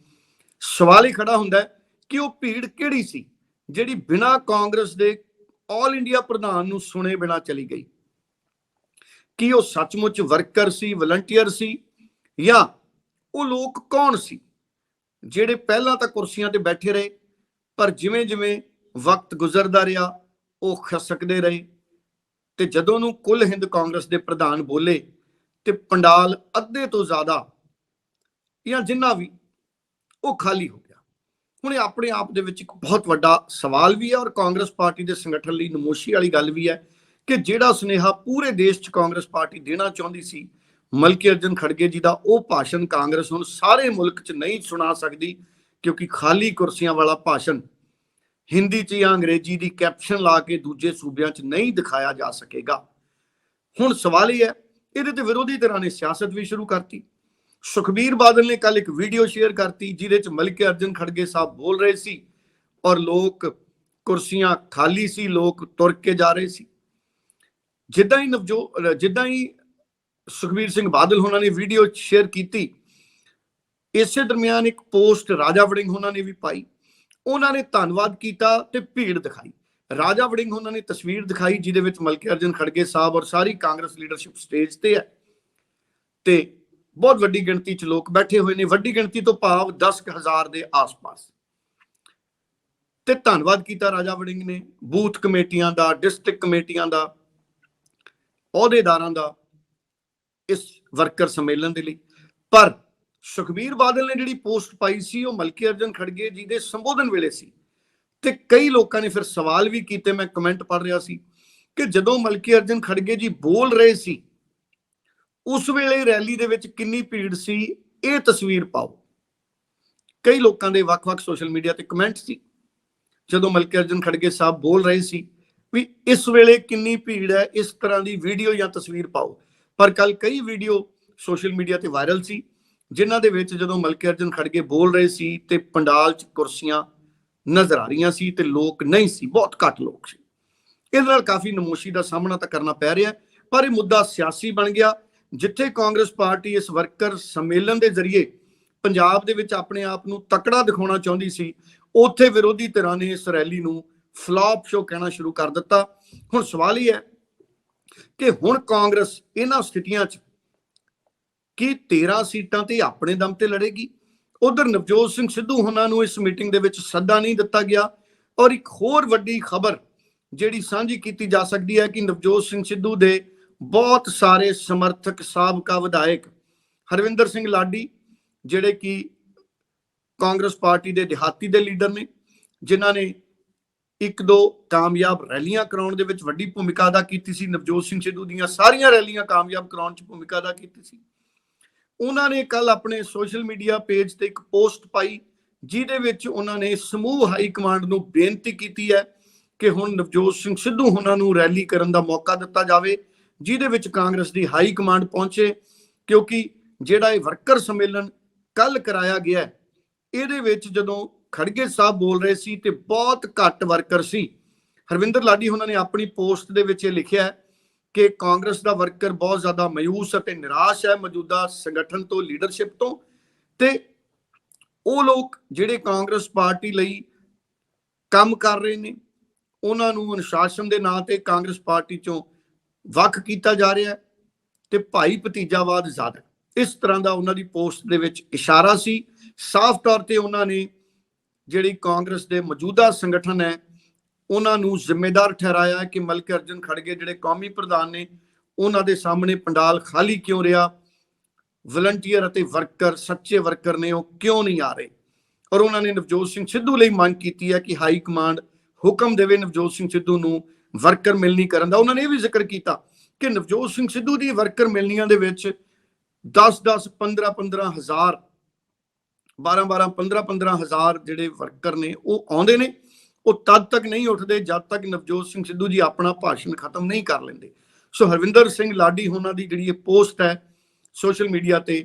S2: ਸਵਾਲ ਹੀ ਖੜਾ ਹੁੰਦਾ ਹੈ ਕਿ ਉਹ ਭੀੜ ਕਿਹੜੀ ਸੀ, ਜਿਹੜੀ ਬਿਨਾਂ ਕਾਂਗਰਸ ਦੇ ਆਲ ਇੰਡੀਆ ਪ੍ਰਧਾਨ ਨੂੰ ਸੁਣੇ ਬਿਨਾਂ ਚਲੀ ਗਈ? ਕੀ ਉਹ ਸੱਚਮੁੱਚ ਵਰਕਰ ਸੀ ਵਲੰਟੀਅਰ ਸੀ, ਜਾਂ ਉਹ ਲੋਕ ਕੌਣ ਸੀ, ਜਿਹੜੇ ਪਹਿਲਾਂ ਤਾਂ ਕੁਰਸੀਆਂ ਤੇ ਬੈਠੇ ਰਹੇ ਪਰ ਜਿਵੇਂ ਜਿਵੇਂ ਵਕਤ ਗੁਜ਼ਰਦਾ ਰਿਹਾ, ਉਹ ਖਸਕਦੇ ਰਹੇ ਤੇ ਜਦੋਂ ਨੂੰ ਕੁੱਲ ਹਿੰਦ ਕਾਂਗਰਸ ਦੇ ਪ੍ਰਧਾਨ ਬੋਲੇ ਤੇ ਪੰਡਾਲ ਅੱਧੇ ਤੋਂ ਜ਼ਿਆਦਾ ਜਾਂ ਜਿੰਨਾ ਵੀ, ਉਹ ਖਾਲੀ ਹੋ ਗਿਆ। ਹੁਣ ਇਹ ਆਪਣੇ ਆਪ ਦੇ ਵਿੱਚ ਇੱਕ ਬਹੁਤ ਵੱਡਾ ਸਵਾਲ ਵੀ ਹੈ ਔਰ ਕਾਂਗਰਸ ਪਾਰਟੀ ਦੇ ਸੰਗਠਨ ਲਈ ਨਮੋਸ਼ੀ ਵਾਲੀ ਗੱਲ ਵੀ ਹੈ ਕਿ ਜਿਹੜਾ ਸੁਨੇਹਾ ਪੂਰੇ ਦੇਸ਼ 'ਚ ਕਾਂਗਰਸ ਪਾਰਟੀ ਦੇਣਾ ਚਾਹੁੰਦੀ ਸੀ ਮਲਕੀ ਅਰਜਨ ਖੜਗੇ ਜੀ ਦਾ, ਉਹ ਭਾਸ਼ਣ ਕਾਂਗਰਸ ਹੁਣ ਸਾਰੇ ਮੁਲਕ 'ਚ ਨਹੀਂ ਸੁਣਾ ਸਕਦੀ। ਕਿਉਂਕਿ ਖਾਲੀ ਕੁਰਸੀਆਂ ਵਾਲਾ ਭਾਸ਼ਣ ਹਿੰਦੀ 'ਚ ਜਾਂ ਅੰਗਰੇਜ਼ੀ ਦੀ ਕੈਪਸ਼ਨ ਲਾ ਕੇ ਦੂਜੇ ਸੂਬਿਆਂ 'ਚ ਨਹੀਂ ਦਿਖਾਇਆ ਜਾ ਸਕੇਗਾ। ਹੁਣ ਸਵਾਲ ਇਹ ਹੈ, ਇਹਦੇ ਤੇ ਵਿਰੋਧੀ ਧਿਰਾਂ ਨੇ ਸਿਆਸਤ ਵੀ ਸ਼ੁਰੂ ਕਰਤੀ। ਸੁਖਬੀਰ ਬਾਦਲ ਨੇ ਕੱਲ ਇੱਕ ਵੀਡੀਓ ਸ਼ੇਅਰ ਕਰਤੀ, ਜਿਹਦੇ 'ਚ ਮਲਕੇ ਅਰਜਨ ਖੜਗੇ ਸਾਹਿਬ ਬੋਲ ਰਹੇ ਸੀ ਔਰ ਲੋਕ ਕੁਰਸੀਆਂ ਖਾਲੀ ਸੀ, ਲੋਕ ਤੁਰ ਕੇ ਜਾ ਰਹੇ ਸੀ। ਜਿੱਦਾਂ ਹੀ ਨਵਜੋ ਜਿੱਦਾਂ ਹੀ ਸੁਖਬੀਰ ਸਿੰਘ ਬਾਦਲ ਹੋਣਾ ਨੇ ਵੀਡੀਓ ਸ਼ੇਅਰ ਕੀਤੀ ਇਸੇ ਦਰਮਿਆਨ ਇੱਕ ਪੋਸਟ ਰਾਜਾ ਵੜਿੰਗ ਉਹਨਾਂ ਨੇ ਵੀ ਪਾਈ। ਉਹਨਾਂ ਨੇ ਧੰਨਵਾਦ ਕੀਤਾ ਤੇ ਭੀੜ ਦਿਖਾਈ। ਰਾਜਾ ਵੜਿੰਗ ਉਹਨਾਂ ਨੇ ਤਸਵੀਰ ਦਿਖਾਈ, ਜਿਹਦੇ ਵਿੱਚ ਮਲਕੇ ਅਰਜਨ ਖੜਗੇ ਸਾਹਿਬ ਔਰ ਸਾਰੀ ਕਾਂਗਰਸ ਲੀਡਰਸ਼ਿਪ ਸਟੇਜ ਤੇ ਹੈ। ਤੇ ਬਹੁਤ ਵੱਡੀ ਗਿਣਤੀ 'ਚ ਲੋਕ ਬੈਠੇ ਹੋਏ ਨੇ। ਵੱਡੀ ਗਿਣਤੀ ਤੋਂ ਭਾਵ 10000 ਦੇ ਆਸ-ਪਾਸ। ਤੇ ਧੰਨਵਾਦ ਕੀਤਾ ਰਾਜਾ ਵੜਿੰਗ ਨੇ। ਬੂਥ ਕਮੇਟੀਆਂ ਦਾ ਡਿਸਟ੍ਰਿਕਟ ਕਮੇਟੀਆਂ ਦਾ, ਅਹੁਦੇਦਾਰਾਂ ਦਾ ਇਸ ਵਰਕਰ ਸੰਮੇਲਨ ਦੇ ਲਈ। ਪਰ ਸੁਖਬੀਰ ਬਾਦਲ ਨੇ ਜਿਹੜੀ ਪੋਸਟ ਪਾਈ ਸੀ, ਉਹ ਮਲਕੀ ਅਰਜਨ ਖੜਗੇ ਜੀ ਦੇ ਸੰਬੋਧਨ ਵੇਲੇ ਸੀ। ਤੇ ਕਈ ਲੋਕਾਂ ਨੇ ਫਿਰ ਸਵਾਲ ਵੀ ਕੀਤੇ, ਮੈਂ ਕਮੈਂਟ ਪੜ੍ਹ ਰਿਹਾ ਸੀ, ਕਿ ਜਦੋਂ ਮਲਕੀ ਅਰਜਨ ਖੜਗੇ ਜੀ ਬੋਲ ਰਹੇ ਸੀ, ਉਸ ਵੇਲੇ ਰੈਲੀ ਦੇ ਵਿੱਚ ਕਿੰਨੀ ਭੀੜ ਸੀ, ਇਹ ਤਸਵੀਰ ਪਾਓ। ਕਈ ਲੋਕਾਂ ਦੇ ਵੱਖ-ਵੱਖ ਸੋਸ਼ਲ ਮੀਡੀਆ ਤੇ ਕਮੈਂਟ ਸੀ, ਜਦੋਂ ਮਲਕੀ ਅਰਜਨ ਖੜਗੇ ਸਾਹਿਬ ਬੋਲ ਰਹੇ ਸੀ, ਵੀ ਇਸ ਵੇਲੇ ਕਿੰਨੀ ਭੀੜ ਹੈ, ਇਸ ਤਰ੍ਹਾਂ ਦੀ ਵੀਡੀਓ ਜਾਂ ਤਸਵੀਰ ਪਾਓ। ਪਰ ਕੱਲ ਕਈ ਵੀਡੀਓ ਸੋਸ਼ਲ ਮੀਡੀਆ ਤੇ ਵਾਇਰਲ ਸੀ ਜਿਨ੍ਹਾਂ ਦੇ ਵਿੱਚ ਜਦੋਂ ਮਲਕੀ ਅਰਜਨ ਖੜਗੇ ਬੋਲ ਰਹੇ ਸੀ ਤੇ ਪੰਡਾਲ 'ਚ ਕੁਰਸੀਆਂ ਨਜ਼ਰ ਆ ਰਹੀਆਂ ਸੀ ਤੇ ਲੋਕ ਨਹੀਂ ਸੀ, ਬਹੁਤ ਘੱਟ ਲੋਕ ਸੀ। ਇਹਦੇ ਨਾਲ ਕਾਫੀ ਨਮੋਸ਼ੀ ਦਾ ਸਾਹਮਣਾ ਤਾਂ ਕਰਨਾ ਪੈ ਰਿਹਾ ਪਰ ਇਹ ਮੁੱਦਾ ਸਿਆਸੀ ਬਣ ਗਿਆ, ਜਿੱਥੇ ਕਾਂਗਰਸ ਪਾਰਟੀ ਇਸ ਵਰਕਰ ਸੰਮੇਲਨ ਦੇ ਜ਼ਰੀਏ ਪੰਜਾਬ ਦੇ ਵਿੱਚ ਆਪਣੇ ਆਪ ਨੂੰ ਤਕੜਾ ਦਿਖਾਉਣਾ ਚਾਹੁੰਦੀ ਸੀ, ਉੱਥੇ ਵਿਰੋਧੀ ਧਿਰਾਂ ਨੇ ਇਸ ਰੈਲੀ ਨੂੰ ਫਲॉप ਸ਼ੋ ਕਹਿਣਾ ਸ਼ੁਰੂ ਕਰ ਦਿੱਤਾ। ਹੁਣ ਸਵਾਲ ਹੀ ਹੈ ਕਿ ਹੁਣ ਕਾਂਗਰਸ ਇਹਨਾਂ ਸਥਿਤੀਆਂ 'ਚ ਕਿ 13 ਸੀਟਾਂ ਤੇ ਆਪਣੇ ਦਮ ਤੇ ਲੜੇਗੀ। ਉਧਰ ਨਵਜੋਤ ਸਿੰਘ ਸਿੱਧੂ ਹੁਣਾਂ ਨੂੰ ਇਸ ਮੀਟਿੰਗ ਦੇ ਵਿੱਚ ਸੱਦਾ ਨਹੀਂ ਦਿੱਤਾ ਗਿਆ। ਔਰ ਇੱਕ ਹੋਰ ਵੱਡੀ ਖਬਰ ਜਿਹੜੀ ਸਾਂਝੀ ਕੀਤੀ ਜਾ ਸਕਦੀ ਹੈ ਕਿ ਨਵਜੋਤ ਸਿੰਘ ਸਿੱਧੂ ਦੇ ਬਹੁਤ ਸਾਰੇ ਸਮਰਥਕ, ਸਾਬਕਾ ਵਿਧਾਇਕ ਹਰਵਿੰਦਰ ਸਿੰਘ ਲਾਡੀ, ਜਿਹੜੇ ਕਿ ਕਾਂਗਰਸ ਪਾਰਟੀ ਦੇ ਦਿਹਾਤੀ ਦੇ ਲੀਡਰ ਨੇ, ਜਿਨ੍ਹਾਂ ਨੇ ਇੱਕ ਦੋ ਕਾਮਯਾਬ ਰੈਲੀਆਂ ਕਰਾਉਣ ਦੇ ਵਿੱਚ ਵੱਡੀ ਭੂਮਿਕਾ ਅਦਾ ਕੀਤੀ ਸੀ। ਨਵਜੋਤ ਸਿੰਘ ਸਿੱਧੂ ਦੀਆਂ ਸਾਰੀਆਂ ਰੈਲੀਆਂ ਕਾਮਯਾਬ ਕਰਾਉਣ 'ਚ ਭੂਮਿਕਾ ਅਦਾ ਕੀਤੀ ਸੀ। ਉਹਨਾਂ ਨੇ ਕੱਲ ਆਪਣੇ ਸੋਸ਼ਲ ਮੀਡੀਆ ਪੇਜ ਤੇ ਇੱਕ ਪੋਸਟ ਪਾਈ, ਜਿਹਦੇ ਵਿੱਚ ਉਹਨਾਂ ਨੇ ਸਮੂਹ ਹਾਈ ਕਮਾਂਡ ਨੂੰ ਬੇਨਤੀ ਕੀਤੀ ਹੈ ਕਿ ਹੁਣ ਨਵਜੋਤ ਸਿੰਘ ਸਿੱਧੂ ਉਹਨਾਂ ਨੂੰ ਰੈਲੀ ਕਰਨ ਦਾ ਮੌਕਾ ਦਿੱਤਾ ਜਾਵੇ, ਜਿਹਦੇ ਵਿੱਚ ਕਾਂਗਰਸ ਦੀ ਹਾਈ ਕਮਾਂਡ ਪਹੁੰਚੇ, ਕਿਉਂਕਿ ਜਿਹੜਾ ਇਹ ਵਰਕਰ ਸੰਮੇਲਨ ਕੱਲ ਕਰਾਇਆ ਗਿਆ ਇਹਦੇ ਵਿੱਚ ਜਦੋਂ ਖੜਗੇ ਸਾਹਿਬ ਬੋਲ ਰਹੇ ਸੀ ਤੇ ਬਹੁਤ ਘੱਟ ਵਰਕਰ ਸੀ, ਹਰਵਿੰਦਰ ਲਾਡੀ ਉਹਨਾਂ ਨੇ ਆਪਣੀ ਪੋਸਟ ਦੇ ਵਿੱਚ ਇਹ ਲਿਖਿਆ ਹੈ ਕਿ ਕਾਂਗਰਸ ਦਾ ਵਰਕਰ ਬਹੁਤ ਜ਼ਿਆਦਾ ਮਾਯੂਸ ਅਤੇ ਨਿਰਾਸ਼ ਹੈ ਮੌਜੂਦਾ ਸੰਗਠਨ ਤੋਂ ਲੀਡਰਸ਼ਿਪ ਤੋਂ ਤੇ ਉਹ ਲੋਕ ਜਿਹੜੇ ਕਾਂਗਰਸ ਪਾਰਟੀ ਲਈ ਕੰਮ ਕਰ ਰਹੇ ਨੇ, ਉਹਨਾਂ ਨੂੰ ਅਨੁਸ਼ਾਸਨ ਦੇ ਨਾਂ ਤੇ ਕਾਂਗਰਸ ਪਾਰਟੀ ਚੋਂ ਵੱਖ ਕੀਤਾ ਜਾ ਰਿਹਾ ਹੈ ਤੇ ਭਾਈ ਭਤੀਜਾਵਾਦ ਜ਼ਿਆਦਾ ਇਸ ਤਰ੍ਹਾਂ ਦਾ ਉਹਨਾਂ ਦੀ ਪੋਸਟ ਦੇ ਵਿੱਚ ਇਸ਼ਾਰਾ ਸੀ। ਸਾਫ਼ ਤੌਰ ਤੇ ਉਹਨਾਂ ਨੇ ਜਿਹੜੀ ਕਾਂਗਰਸ ਦੇ ਮੌਜੂਦਾ ਸੰਗਠਨ ਹੈ ਉਹਨਾਂ ਨੂੰ ਜ਼ਿੰਮੇਦਾਰ ਠਹਿਰਾਇਆ ਕਿ ਮਲਕ ਅਰਜਨ ਖੜਗੇ ਜਿਹੜੇ ਕੌਮੀ ਪ੍ਰਧਾਨ ਨੇ, ਉਹਨਾਂ ਦੇ ਸਾਹਮਣੇ ਪੰਡਾਲ ਖਾਲੀ ਕਿਉਂ ਰਿਹਾ? ਵਲੰਟੀਅਰ ਅਤੇ ਵਰਕਰ ਸੱਚੇ ਵਰਕਰ ਨੇ, ਉਹ ਕਿਉਂ ਨਹੀਂ ਆ ਰਹੇ? ਔਰ ਉਹਨਾਂ ਨੇ ਨਵਜੋਤ ਸਿੰਘ ਸਿੱਧੂ ਲਈ ਮੰਗ ਕੀਤੀ ਹੈ ਕਿ ਹਾਈ ਕਮਾਂਡ ਹੁਕਮ ਦੇਵੇ ਨਵਜੋਤ ਸਿੰਘ ਸਿੱਧੂ ਨੂੰ ਵਰਕਰ ਮਿਲਣੀ ਕਰਨ ਦਾ। ਉਹਨਾਂ ਨੇ ਇਹ ਵੀ ਜ਼ਿਕਰ ਕੀਤਾ ਕਿ ਨਵਜੋਤ ਸਿੰਘ ਸਿੱਧੂ ਦੀ ਵਰਕਰ ਮਿਲਣੀਆਂ ਦੇ ਵਿੱਚ 10 10 15 15 ਹਜ਼ਾਰ 12 12 15 15 ਹਜ਼ਾਰ ਜਿਹੜੇ ਵਰਕਰ ਨੇ, ਉਹ ਆਉਂਦੇ ਨੇ। ਉਹ ਤਦ ਤੱਕ ਨਹੀਂ ਉੱਠਦੇ ਜਦ ਤੱਕ ਨਵਜੋਤ ਸਿੰਘ ਸਿੱਧੂ ਜੀ ਆਪਣਾ ਭਾਸ਼ਣ ਖਤਮ ਨਹੀਂ ਕਰ ਲੈਂਦੇ। ਸੋ ਹਰਵਿੰਦਰ ਸਿੰਘ ਲਾਡੀ ਉਹਨਾਂ ਦੀ ਜਿਹੜੀ ਇਹ ਪੋਸਟ ਹੈ ਸੋਸ਼ਲ ਮੀਡੀਆ ਤੇ,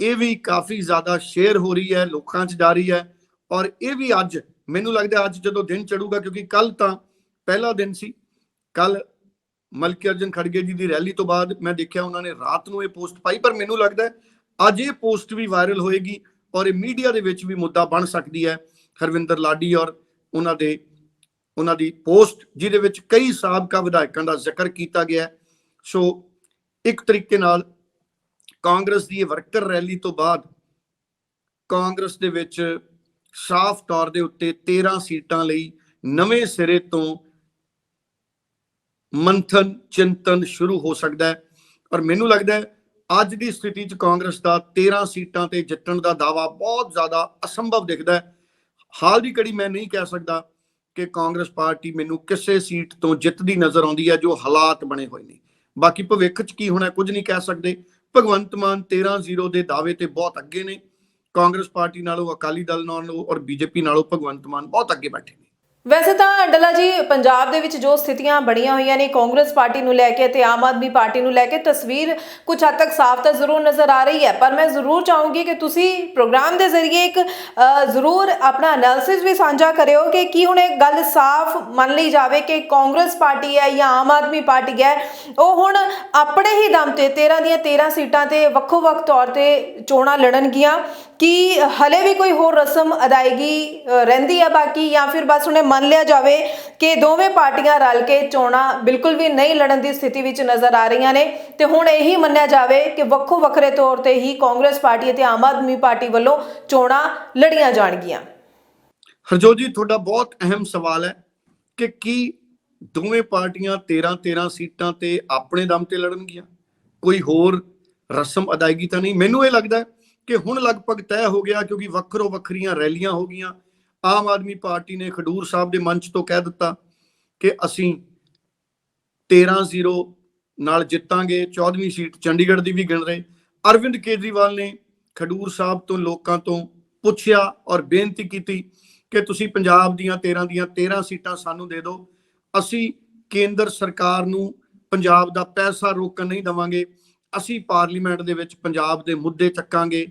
S2: ਇਹ ਵੀ ਕਾਫੀ ਜ਼ਿਆਦਾ ਸ਼ੇਅਰ ਹੋ ਰਹੀ ਹੈ, ਲੋਕਾਂ 'ਚ ਜਾ ਰਹੀ ਹੈ ਔਰ ਇਹ ਵੀ ਅੱਜ ਮੈਨੂੰ ਲੱਗਦਾ ਅੱਜ ਜਦੋਂ ਦਿਨ ਚੜੂਗਾ ਕਿਉਂਕਿ ਕੱਲ ਤਾਂ ਪਹਿਲਾ ਦਿਨ ਸੀ। ਕੱਲ ਮਲਕੀ ਅਰਜਨ ਖੜਗੇ ਜੀ ਦੀ ਰੈਲੀ ਤੋਂ ਬਾਅਦ ਮੈਂ ਦੇਖਿਆ ਉਹਨਾਂ ਨੇ ਰਾਤ ਨੂੰ ਇਹ ਪੋਸਟ ਪਾਈ, ਪਰ ਮੈਨੂੰ ਲੱਗਦਾ ਅੱਜ ਇਹ ਪੋਸਟ ਵੀ ਵਾਇਰਲ ਹੋਏਗੀ ਔਰ ਇਹ ਮੀਡੀਆ ਦੇ ਵਿੱਚ ਵੀ ਮੁੱਦਾ ਬਣ ਸਕਦੀ ਹੈ ਹਰਵਿੰਦਰ ਲਾਡੀ ਔਰ ਉਹਨਾਂ ਦੇ, ਉਹਨਾਂ ਦੀ ਪੋਸਟ ਜਿਹਦੇ ਵਿੱਚ ਕਈ ਸਾਬਕਾ ਵਿਧਾਇਕਾਂ ਦਾ ਜ਼ਿਕਰ ਕੀਤਾ ਗਿਆ ਸੋ ਇੱਕ ਤਰੀਕੇ ਨਾਲ ਕਾਂਗਰਸ ਦੀ ਵਰਕਰ ਰੈਲੀ ਤੋਂ ਬਾਅਦ ਕਾਂਗਰਸ ਦੇ ਵਿੱਚ ਸਾਫ਼ ਤੌਰ ਦੇ ਉੱਤੇ 13 ਸੀਟਾਂ ਲਈ ਨਵੇਂ ਸਿਰੇ ਤੋਂ ਮੰਥਨ ਚਿੰਤਨ ਸ਼ੁਰੂ ਹੋ ਸਕਦਾ ਹੈ। ਔਰ ਮੈਨੂੰ ਲੱਗਦਾ ਹੈ ਅੱਜ ਦੀ ਸਥਿਤੀ 'ਚ ਕਾਂਗਰਸ ਦਾ 13 ਸੀਟਾਂ ਤੇ ਜਿੱਤਣ ਦਾ ਦਾਵਾ ਬਹੁਤ ਜ਼ਿਆਦਾ ਅਸੰਭਵ ਦਿਖਦਾ ਹੈ। ਹਾਲ ਦੀ ਘੜੀ ਮੈਂ ਨਹੀਂ ਕਹਿ ਸਕਦਾ ਕਿ ਕਾਂਗਰਸ ਪਾਰਟੀ ਮੈਨੂੰ ਕਿਸੇ ਸੀਟ ਤੋਂ ਜਿੱਤਦੀ ਨਜ਼ਰ ਆਉਂਦੀ ਹੈ ਜੋ ਹਾਲਾਤ ਬਣੇ ਹੋਏ ਨੇ। ਬਾਕੀ ਭਵਿੱਖ 'ਚ ਕੀ ਹੋਣਾ ਕੁਝ ਨਹੀਂ ਕਹਿ ਸਕਦੇ। ਭਗਵੰਤ ਮਾਨ 13-0 ਦੇ ਦਾਅਵੇ ਤੇ ਬਹੁਤ ਅੱਗੇ ਨੇ। ਕਾਂਗਰਸ ਪਾਰਟੀ ਨਾਲੋਂ ਅਕਾਲੀ ਦਲ ਨਾਲੋਂ ਔਰ ਬੀਜੇਪੀ ਨਾਲੋਂ ਭਗਵੰਤ ਮਾਨ ਬਹੁਤ ਅੱਗੇ ਬੈਠੇ ਨੇ।
S1: ਵੈਸੇ ਤਾਂ ਡੱਲਾ ਜੀ, ਪੰਜਾਬ ਦੇ ਵਿੱਚ ਜੋ ਸਥਿਤੀਆਂ ਬਣੀਆਂ ਹੋਈਆਂ ਨੇ, ਕਾਂਗਰਸ ਪਾਰਟੀ ਨੂੰ ਲੈ ਕੇ ਤੇ ਆਮ ਆਦਮੀ ਪਾਰਟੀ ਨੂੰ ਲੈ ਕੇ, ਤਸਵੀਰ ਕੁਝ ਹੱਦ ਤੱਕ ਸਾਫ਼ ਤਾਂ ਜ਼ਰੂਰ ਨਜ਼ਰ ਆ ਰਹੀ ਹੈ। ਪਰ ਮੈਂ ਜ਼ਰੂਰ ਚਾਹੂੰਗੀ ਕਿ ਤੁਸੀਂ ਪ੍ਰੋਗਰਾਮ ਦੇ ਜ਼ਰੀਏ ਇੱਕ ਜ਼ਰੂਰ ਆਪਣਾ ਐਨਾਲਿਸਿਸ ਵੀ ਸਾਂਝਾ ਕਰਿਓ ਕਿ ਕੀ ਹੁਣ ਇਹ ਗੱਲ ਸਾਫ਼ ਮੰਨ ਲਈ ਜਾਵੇ ਕਿ ਕਾਂਗਰਸ ਪਾਰਟੀ ਹੈ ਜਾਂ ਆਮ ਆਦਮੀ ਪਾਰਟੀ ਹੈ, ਉਹ ਹੁਣ ਆਪਣੇ ਹੀ ਦਮ ਤੇ 13 ਦੀਆਂ 13 ਸੀਟਾਂ ਤੇ ਵੱਖੋ-ਵੱਖ ਤੌਰ ਤੇ ਚੋਣਾਂ ਲੜਨਗੀਆਂ। ਕਿ ਹਲੇ ਵੀ ਕੋਈ ਹੋਰ ਰਸਮ ਅਦਾਇਗੀ ਰਹਿੰਦੀ ਹੈ ਬਾਕੀ ਜਾਂ ਫਿਰ ਬਸ ਉਹਨੇ ਮੰਨ ਲਿਆ ਜਾਵੇ ਕਿ ਦੋਵੇਂ ਪਾਰਟੀਆਂ ਰਲ ਕੇ ਚੋਣਾਂ ਬਿਲਕੁਲ ਵੀ ਨਹੀਂ ਲੜਨ ਦੀ ਸਥਿਤੀ ਵਿੱਚ ਨਜ਼ਰ ਆ ਰਹੀਆਂ ਨੇ ਤੇ ਹੁਣ ਇਹੀ ਮੰਨਿਆ ਜਾਵੇ ਕਿ ਵੱਖੋ ਵੱਖਰੇ ਤੌਰ ਤੇ ਹੀ ਕਾਂਗਰਸ ਪਾਰਟੀ ਅਤੇ ਆਮ ਆਦਮੀ ਪਾਰਟੀ ਵੱਲੋਂ ਚੋਣਾਂ ਲੜੀਆਂ ਜਾਣਗੀਆਂ।
S2: ਹਰਜੋਤ ਜੀ, ਤੁਹਾਡਾ ਬਹੁਤ ਅਹਿਮ ਸਵਾਲ ਹੈ ਕਿ ਕੀ ਦੋਵੇਂ ਪਾਰਟੀਆਂ 13 13 ਸੀਟਾਂ ਤੇ ਆਪਣੇ ਦਮ ਤੇ ਲੜਨਗੀਆਂ? ਕੋਈ ਹੋਰ ਰਸਮ ਅਦਾਇਗੀ ਤਾਂ ਨਹੀਂ? ਮੈਨੂੰ ਇਹ ਲੱਗਦਾ ਹੈ ਕਿ ਹੁਣ ਲਗਭਗ ਤੈਅ ਹੋ ਗਿਆ ਕਿਉਂਕਿ ਵੱਖਰੋ ਵੱਖਰੀਆਂ ਰੈਲੀਆਂ ਹੋ ਗਈਆਂ। ਆਮ ਆਦਮੀ ਪਾਰਟੀ ਨੇ ਖਡੂਰ ਸਾਹਿਬ ਦੇ ਮੰਚ ਤੋਂ ਕਹਿ ਦਿੱਤਾ ਕਿ ਅਸੀਂ 13-0 ਨਾਲ ਜਿੱਤਾਂਗੇ 14ਵੀਂ ਸੀਟ ਚੰਡੀਗੜ੍ਹ ਦੀ ਵੀ ਗਿਣ ਰਹੇ। ਅਰਵਿੰਦ ਕੇਜਰੀਵਾਲ ਨੇ ਖਡੂਰ ਸਾਹਿਬ ਤੋਂ ਲੋਕਾਂ ਤੋਂ ਪੁੱਛਿਆ ਔਰ ਬੇਨਤੀ ਕੀਤੀ ਕਿ ਤੁਸੀਂ ਪੰਜਾਬ ਦੀਆਂ 13 ਦੀਆਂ 13 ਸੀਟਾਂ ਸਾਨੂੰ ਦੇ ਦਿਓ। ਅਸੀਂ ਕੇਂਦਰ ਸਰਕਾਰ ਨੂੰ ਪੰਜਾਬ ਦਾ ਪੈਸਾ ਰੋਕਣ ਨਹੀਂ ਦਵਾਂਗੇ। ਅਸੀਂ ਪਾਰਲੀਮੈਂਟ ਦੇ ਵਿੱਚ ਪੰਜਾਬ ਦੇ ਮੁੱਦੇ ਚੱਕਾਂਗੇ,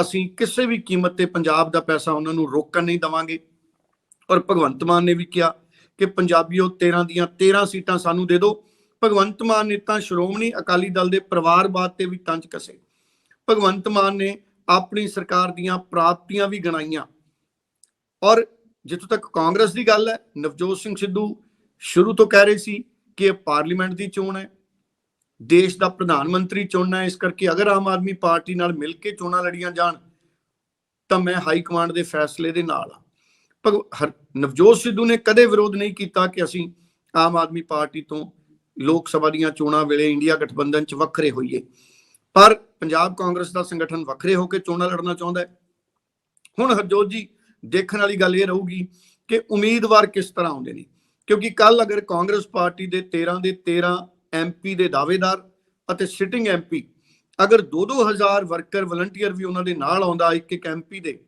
S2: ਅਸੀਂ ਕਿਸੇ ਵੀ ਕੀਮਤ ਤੇ ਪੰਜਾਬ ਦਾ ਪੈਸਾ ਉਹਨਾਂ ਨੂੰ ਰੋਕਣ ਨਹੀਂ ਦਵਾਂਗੇ। ਔਰ ਭਗਵੰਤ ਮਾਨ ਨੇ ਵੀ ਕਿਹਾ ਕਿ ਪੰਜਾਬੀਓ 13 ਦੀਆਂ 13 ਸੀਟਾਂ ਸਾਨੂੰ ਦੇ ਦਿਓ। ਭਗਵੰਤ ਮਾਨ ਨੇ ਤਾਂ ਸ਼੍ਰੋਮਣੀ ਅਕਾਲੀ ਦਲ ਦੇ ਪਰਿਵਾਰਵਾਦ ਤੇ ਵੀ ਤੰਜ ਕਸੇ। ਭਗਵੰਤ ਮਾਨ ਨੇ ਆਪਣੀ ਸਰਕਾਰ ਦੀਆਂ ਪ੍ਰਾਪਤੀਆਂ ਵੀ ਗਣਾਈਆਂ। ਔਰ ਜਿੱਥੋਂ ਤੱਕ ਕਾਂਗਰਸ ਦੀ ਗੱਲ ਹੈ, ਨਵਜੋਤ ਸਿੰਘ ਸਿੱਧੂ ਸ਼ੁਰੂ ਤੋਂ ਕਹਿ ਰਹੇ ਸੀ ਕਿ ਇਹ ਪਾਰਲੀਮੈਂਟ ਦੀ ਚੋਣ ਹੈ। ਦੇਸ਼ ਦਾ ਪ੍ਰਧਾਨ ਮੰਤਰੀ ਚੁਣਨਾ ਹੈ। ਇਸ ਕਰਕੇ ਅਗਰ ਆਮ ਆਦਮੀ ਪਾਰਟੀ ਨਾਲ ਮਿਲ ਕੇ ਚੋਣਾਂ ਲੜੀਆਂ ਜਾਣ, ਤਾਂ ਮੈਂ ਹਾਈ ਕਮਾਂਡ ਦੇ ਫੈਸਲੇ ਦੇ ਨਾਲ ਹਾਂ। ਭਗ, ਹਰ- ਨਵਜੋਤ ਸਿੱਧੂ ਨੇ ਕਦੇ ਵਿਰੋਧ ਨਹੀਂ ਕੀਤਾ ਕਿ ਅਸੀਂ ਆਮ ਆਦਮੀ ਪਾਰਟੀ ਤੋਂ ਲੋਕ ਸਭਾ ਦੀਆਂ ਚੋਣਾਂ ਵੇਲੇ ਇੰਡੀਆ ਗਠਬੰਧਨ 'ਚ ਵੱਖਰੇ ਹੋਈਏ। ਪਰ ਪੰਜਾਬ ਕਾਂਗਰਸ ਦਾ ਸੰਗਠਨ ਵੱਖਰੇ ਹੋ ਕੇ ਚੋਣਾਂ ਲੜਨਾ ਚਾਹੁੰਦਾ ਹੈ। ਹੁਣ ਹਰਜੋਤ ਜੀ, ਦੇਖਣ ਵਾਲੀ ਗੱਲ ਇਹ ਰਹੂਗੀ ਕਿ ਉਮੀਦਵਾਰ ਕਿਸ ਤਰ੍ਹਾਂ ਆਉਂਦੇ ਨੇ। ਕਿਉਂਕਿ ਕੱਲ ਅਗਰ ਕਾਂਗਰਸ ਪਾਰਟੀ ਦੇ 13 ਦੇ 13 ਐਮਪੀ ਦੇ ਦਾਅਵੇਦਾਰ ਅਤੇ ਸਿਟਿੰਗ ਐਮਪੀ ਅਗਰ 2-2000 ਵਰਕਰ ਵਲੰਟੀਅਰ ਵੀ ਉਹਨਾਂ ਦੇ ਨਾਲ ਆਉਂਦਾ, ਇੱਕ ਇੱਕ ਐਮਪੀ ਦੇ,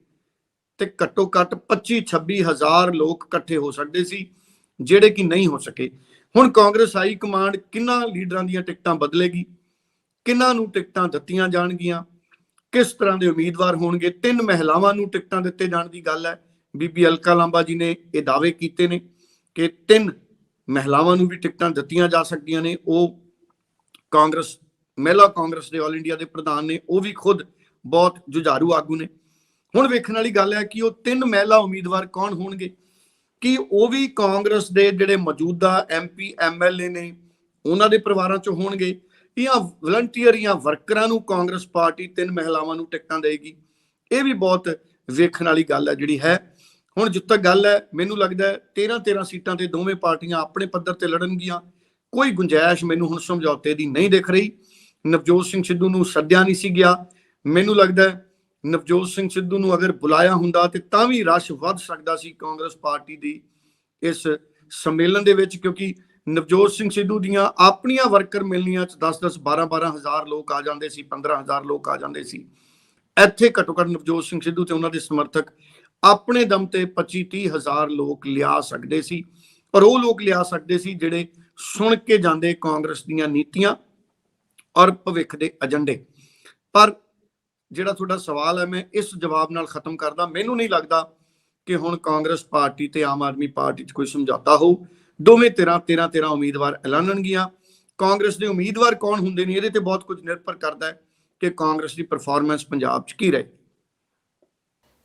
S2: ਤੇ ਘੱਟੋ ਘੱਟ 25-26 ਲੋਕ ਇਕੱਠੇ ਹੋ ਸਕਦੇ ਸੀ, ਜਿਹੜੇ ਕਿ ਨਹੀਂ ਹੋ ਸਕੇ। ਹੁਣ ਕਾਂਗਰਸ ਹਾਈ ਕਮਾਂਡ ਕਿੰਨਾ ਲੀਡਰਾਂ ਦੀਆਂ ਟਿਕਟਾਂ ਬਦਲੇਗੀ? ਕਿੰਨਾਂ ਨੂੰ ਟਿਕਟਾਂ ਦਿੱਤੀਆਂ ਜਾਣਗੀਆਂ? ਕਿਸ ਤਰ੍ਹਾਂ ਦੇ ਉਮੀਦਵਾਰ ਹੋਣਗੇ? ਤਿੰਨ ਮਹਿਲਾਵਾਂ ਨੂੰ ਟਿਕਟਾਂ ਦਿੱਤੇ ਜਾਣ ਦੀ ਗੱਲ ਹੈ। ਬੀਬੀ ਅਲਕਾ ਲਾਂਬਾ ਜੀ ਨੇ ਇਹ ਦਾਅਵੇ ਕੀਤੇ ਨੇ ਕਿ ਤਿੰਨ ਮਹਿਲਾਵਾਂ ਨੂੰ ਵੀ ਟਿਕਟਾਂ ਦਿੱਤੀਆਂ ਜਾ ਸਕਦੀਆਂ ਨੇ। ਉਹ ਕਾਂਗਰਸ, ਮਹਿਲਾ ਕਾਂਗਰਸ ਦੇ ਆਲ ਇੰਡੀਆ ਦੇ ਪ੍ਰਧਾਨ ਨੇ, ਉਹ ਵੀ ਖੁਦ ਬਹੁਤ ਜੁਝਾਰੂ ਆਗੂ ਨੇ। ਹੁਣ ਵੇਖਣ ਵਾਲੀ ਗੱਲ ਹੈ ਕਿ ਉਹ ਤਿੰਨ ਮਹਿਲਾ ਉਮੀਦਵਾਰ ਕੌਣ ਹੋਣਗੇ? ਕਿ ਉਹ ਵੀ ਕਾਂਗਰਸ ਦੇ ਜਿਹੜੇ ਮੌਜੂਦਾ ਐਮਪੀ ਐਮਐਲਏ ਨੇ, ਉਹਨਾਂ ਦੇ ਪਰਿਵਾਰਾਂ ਚੋਂ ਹੋਣਗੇ? ਜਾਂ ਵਲੰਟੀਅਰ ਜਾਂ ਵਰਕਰਾਂ ਨੂੰ ਕਾਂਗਰਸ ਪਾਰਟੀ ਤਿੰਨ ਮਹਿਲਾਵਾਂ ਨੂੰ ਟਿਕਟਾਂ ਦੇਗੀ ਇਹ ਵੀ ਬਹੁਤ ਵੇਖਣ ਵਾਲੀ ਗੱਲ ਹੈ ਜਿਹੜੀ ਹੈ। ਹੁਣ ਜਿੱਥੇ ਤੱਕ ਗੱਲ ਹੈ, ਮੈਨੂੰ ਲੱਗਦਾ ਹੈ 13 13 ਸੀਟਾਂ ਤੇ ਦੋਵੇਂ ਪਾਰਟੀਆਂ ਆਪਣੇ ਪੱਧਰ ਤੇ ਲੜਨਗੀਆਂ। ਕੋਈ ਗੁੰਜਾਇਸ਼ ਮੈਨੂੰ ਹੁਣ ਸਮਝੌਤੇ ਦੀ ਨਹੀਂ ਦਿਖ ਰਹੀ। ਨਵਜੋਤ ਸਿੰਘ ਸਿੱਧੂ ਨੂੰ ਸੱਦਿਆ ਨਹੀਂ ਸੀ ਗਿਆ। ਮੈਨੂੰ ਲੱਗਦਾ ਨਵਜੋਤ ਸਿੰਘ ਸਿੱਧੂ ਨੂੰ ਅਗਰ ਬੁਲਾਇਆ ਹੁੰਦਾ ਤੇ ਤਾਂ ਵੀ ਰਸ਼ ਵੱਧ ਸਕਦਾ ਸੀ ਕਾਂਗਰਸ ਪਾਰਟੀ ਦੀ ਇਸ ਸੰਮੇਲਨ ਦੇ ਵਿੱਚ, ਕਿਉਂਕਿ ਨਵਜੋਤ ਸਿੰਘ ਸਿੱਧੂ ਦੀਆਂ ਆਪਣੀਆਂ ਵਰਕਰ ਮਿਲਣੀਆਂ ਚ 10-10 12-12 ਹਜ਼ਾਰ ਲੋਕ ਆ ਜਾਂਦੇ ਸੀ 15 ਹਜ਼ਾਰ ਲੋਕ ਆ ਜਾਂਦੇ ਸੀ। ਇੱਥੇ ਘੱਟੋ ਘੱਟ ਨਵਜੋਤ ਸਿੰਘ ਸਿੱਧੂ ਤੇ ਉਹਨਾਂ ਦੇ ਸਮਰਥਕ ਆਪਣੇ ਦਮ ਤੇ 25-30 ਹਜ਼ਾਰ ਲੋਕ ਲਿਆ ਸਕਦੇ ਸੀ। ਔਰ ਉਹ ਲੋਕ ਲਿਆ ਸਕਦੇ ਸੀ ਜਿਹੜੇ ਸੁਣ ਕੇ ਜਾਂਦੇ ਕਾਂਗਰਸ ਦੀਆਂ ਨੀਤੀਆਂ ਔਰ ਭਵਿੱਖ ਦੇ ਏਜੰਡੇ। ਪਰ ਜਿਹੜਾ ਤੁਹਾਡਾ ਸਵਾਲ ਹੈ, ਮੈਂ ਇਸ ਜਵਾਬ ਨਾਲ ਖਤਮ ਕਰਦਾ। ਮੈਨੂੰ ਨਹੀਂ ਲੱਗਦਾ ਕਿ ਹੁਣ ਕਾਂਗਰਸ ਪਾਰਟੀ ਤੇ ਆਮ ਆਦਮੀ ਪਾਰਟੀ 'ਚ ਕੋਈ ਸਮਝੌਤਾ ਹੋ ਦੋਵੇਂ 13 13 13 ਉਮੀਦਵਾਰ ਐਲਾਨਣਗੀਆਂ। ਕਾਂਗਰਸ ਦੇ ਉਮੀਦਵਾਰ ਕੌਣ ਹੁੰਦੇ ਨੇ? ਇਹਦੇ ਤੇ ਬਹੁਤ ਕੁਝ ਨਿਰਭਰ ਕਰਦਾ ਹੈ ਕਿ ਕਾਂਗਰਸ ਦੀ ਪਰਫਾਰਮੈਂਸ ਪੰਜਾਬ 'ਚ ਕੀ ਰਹੇ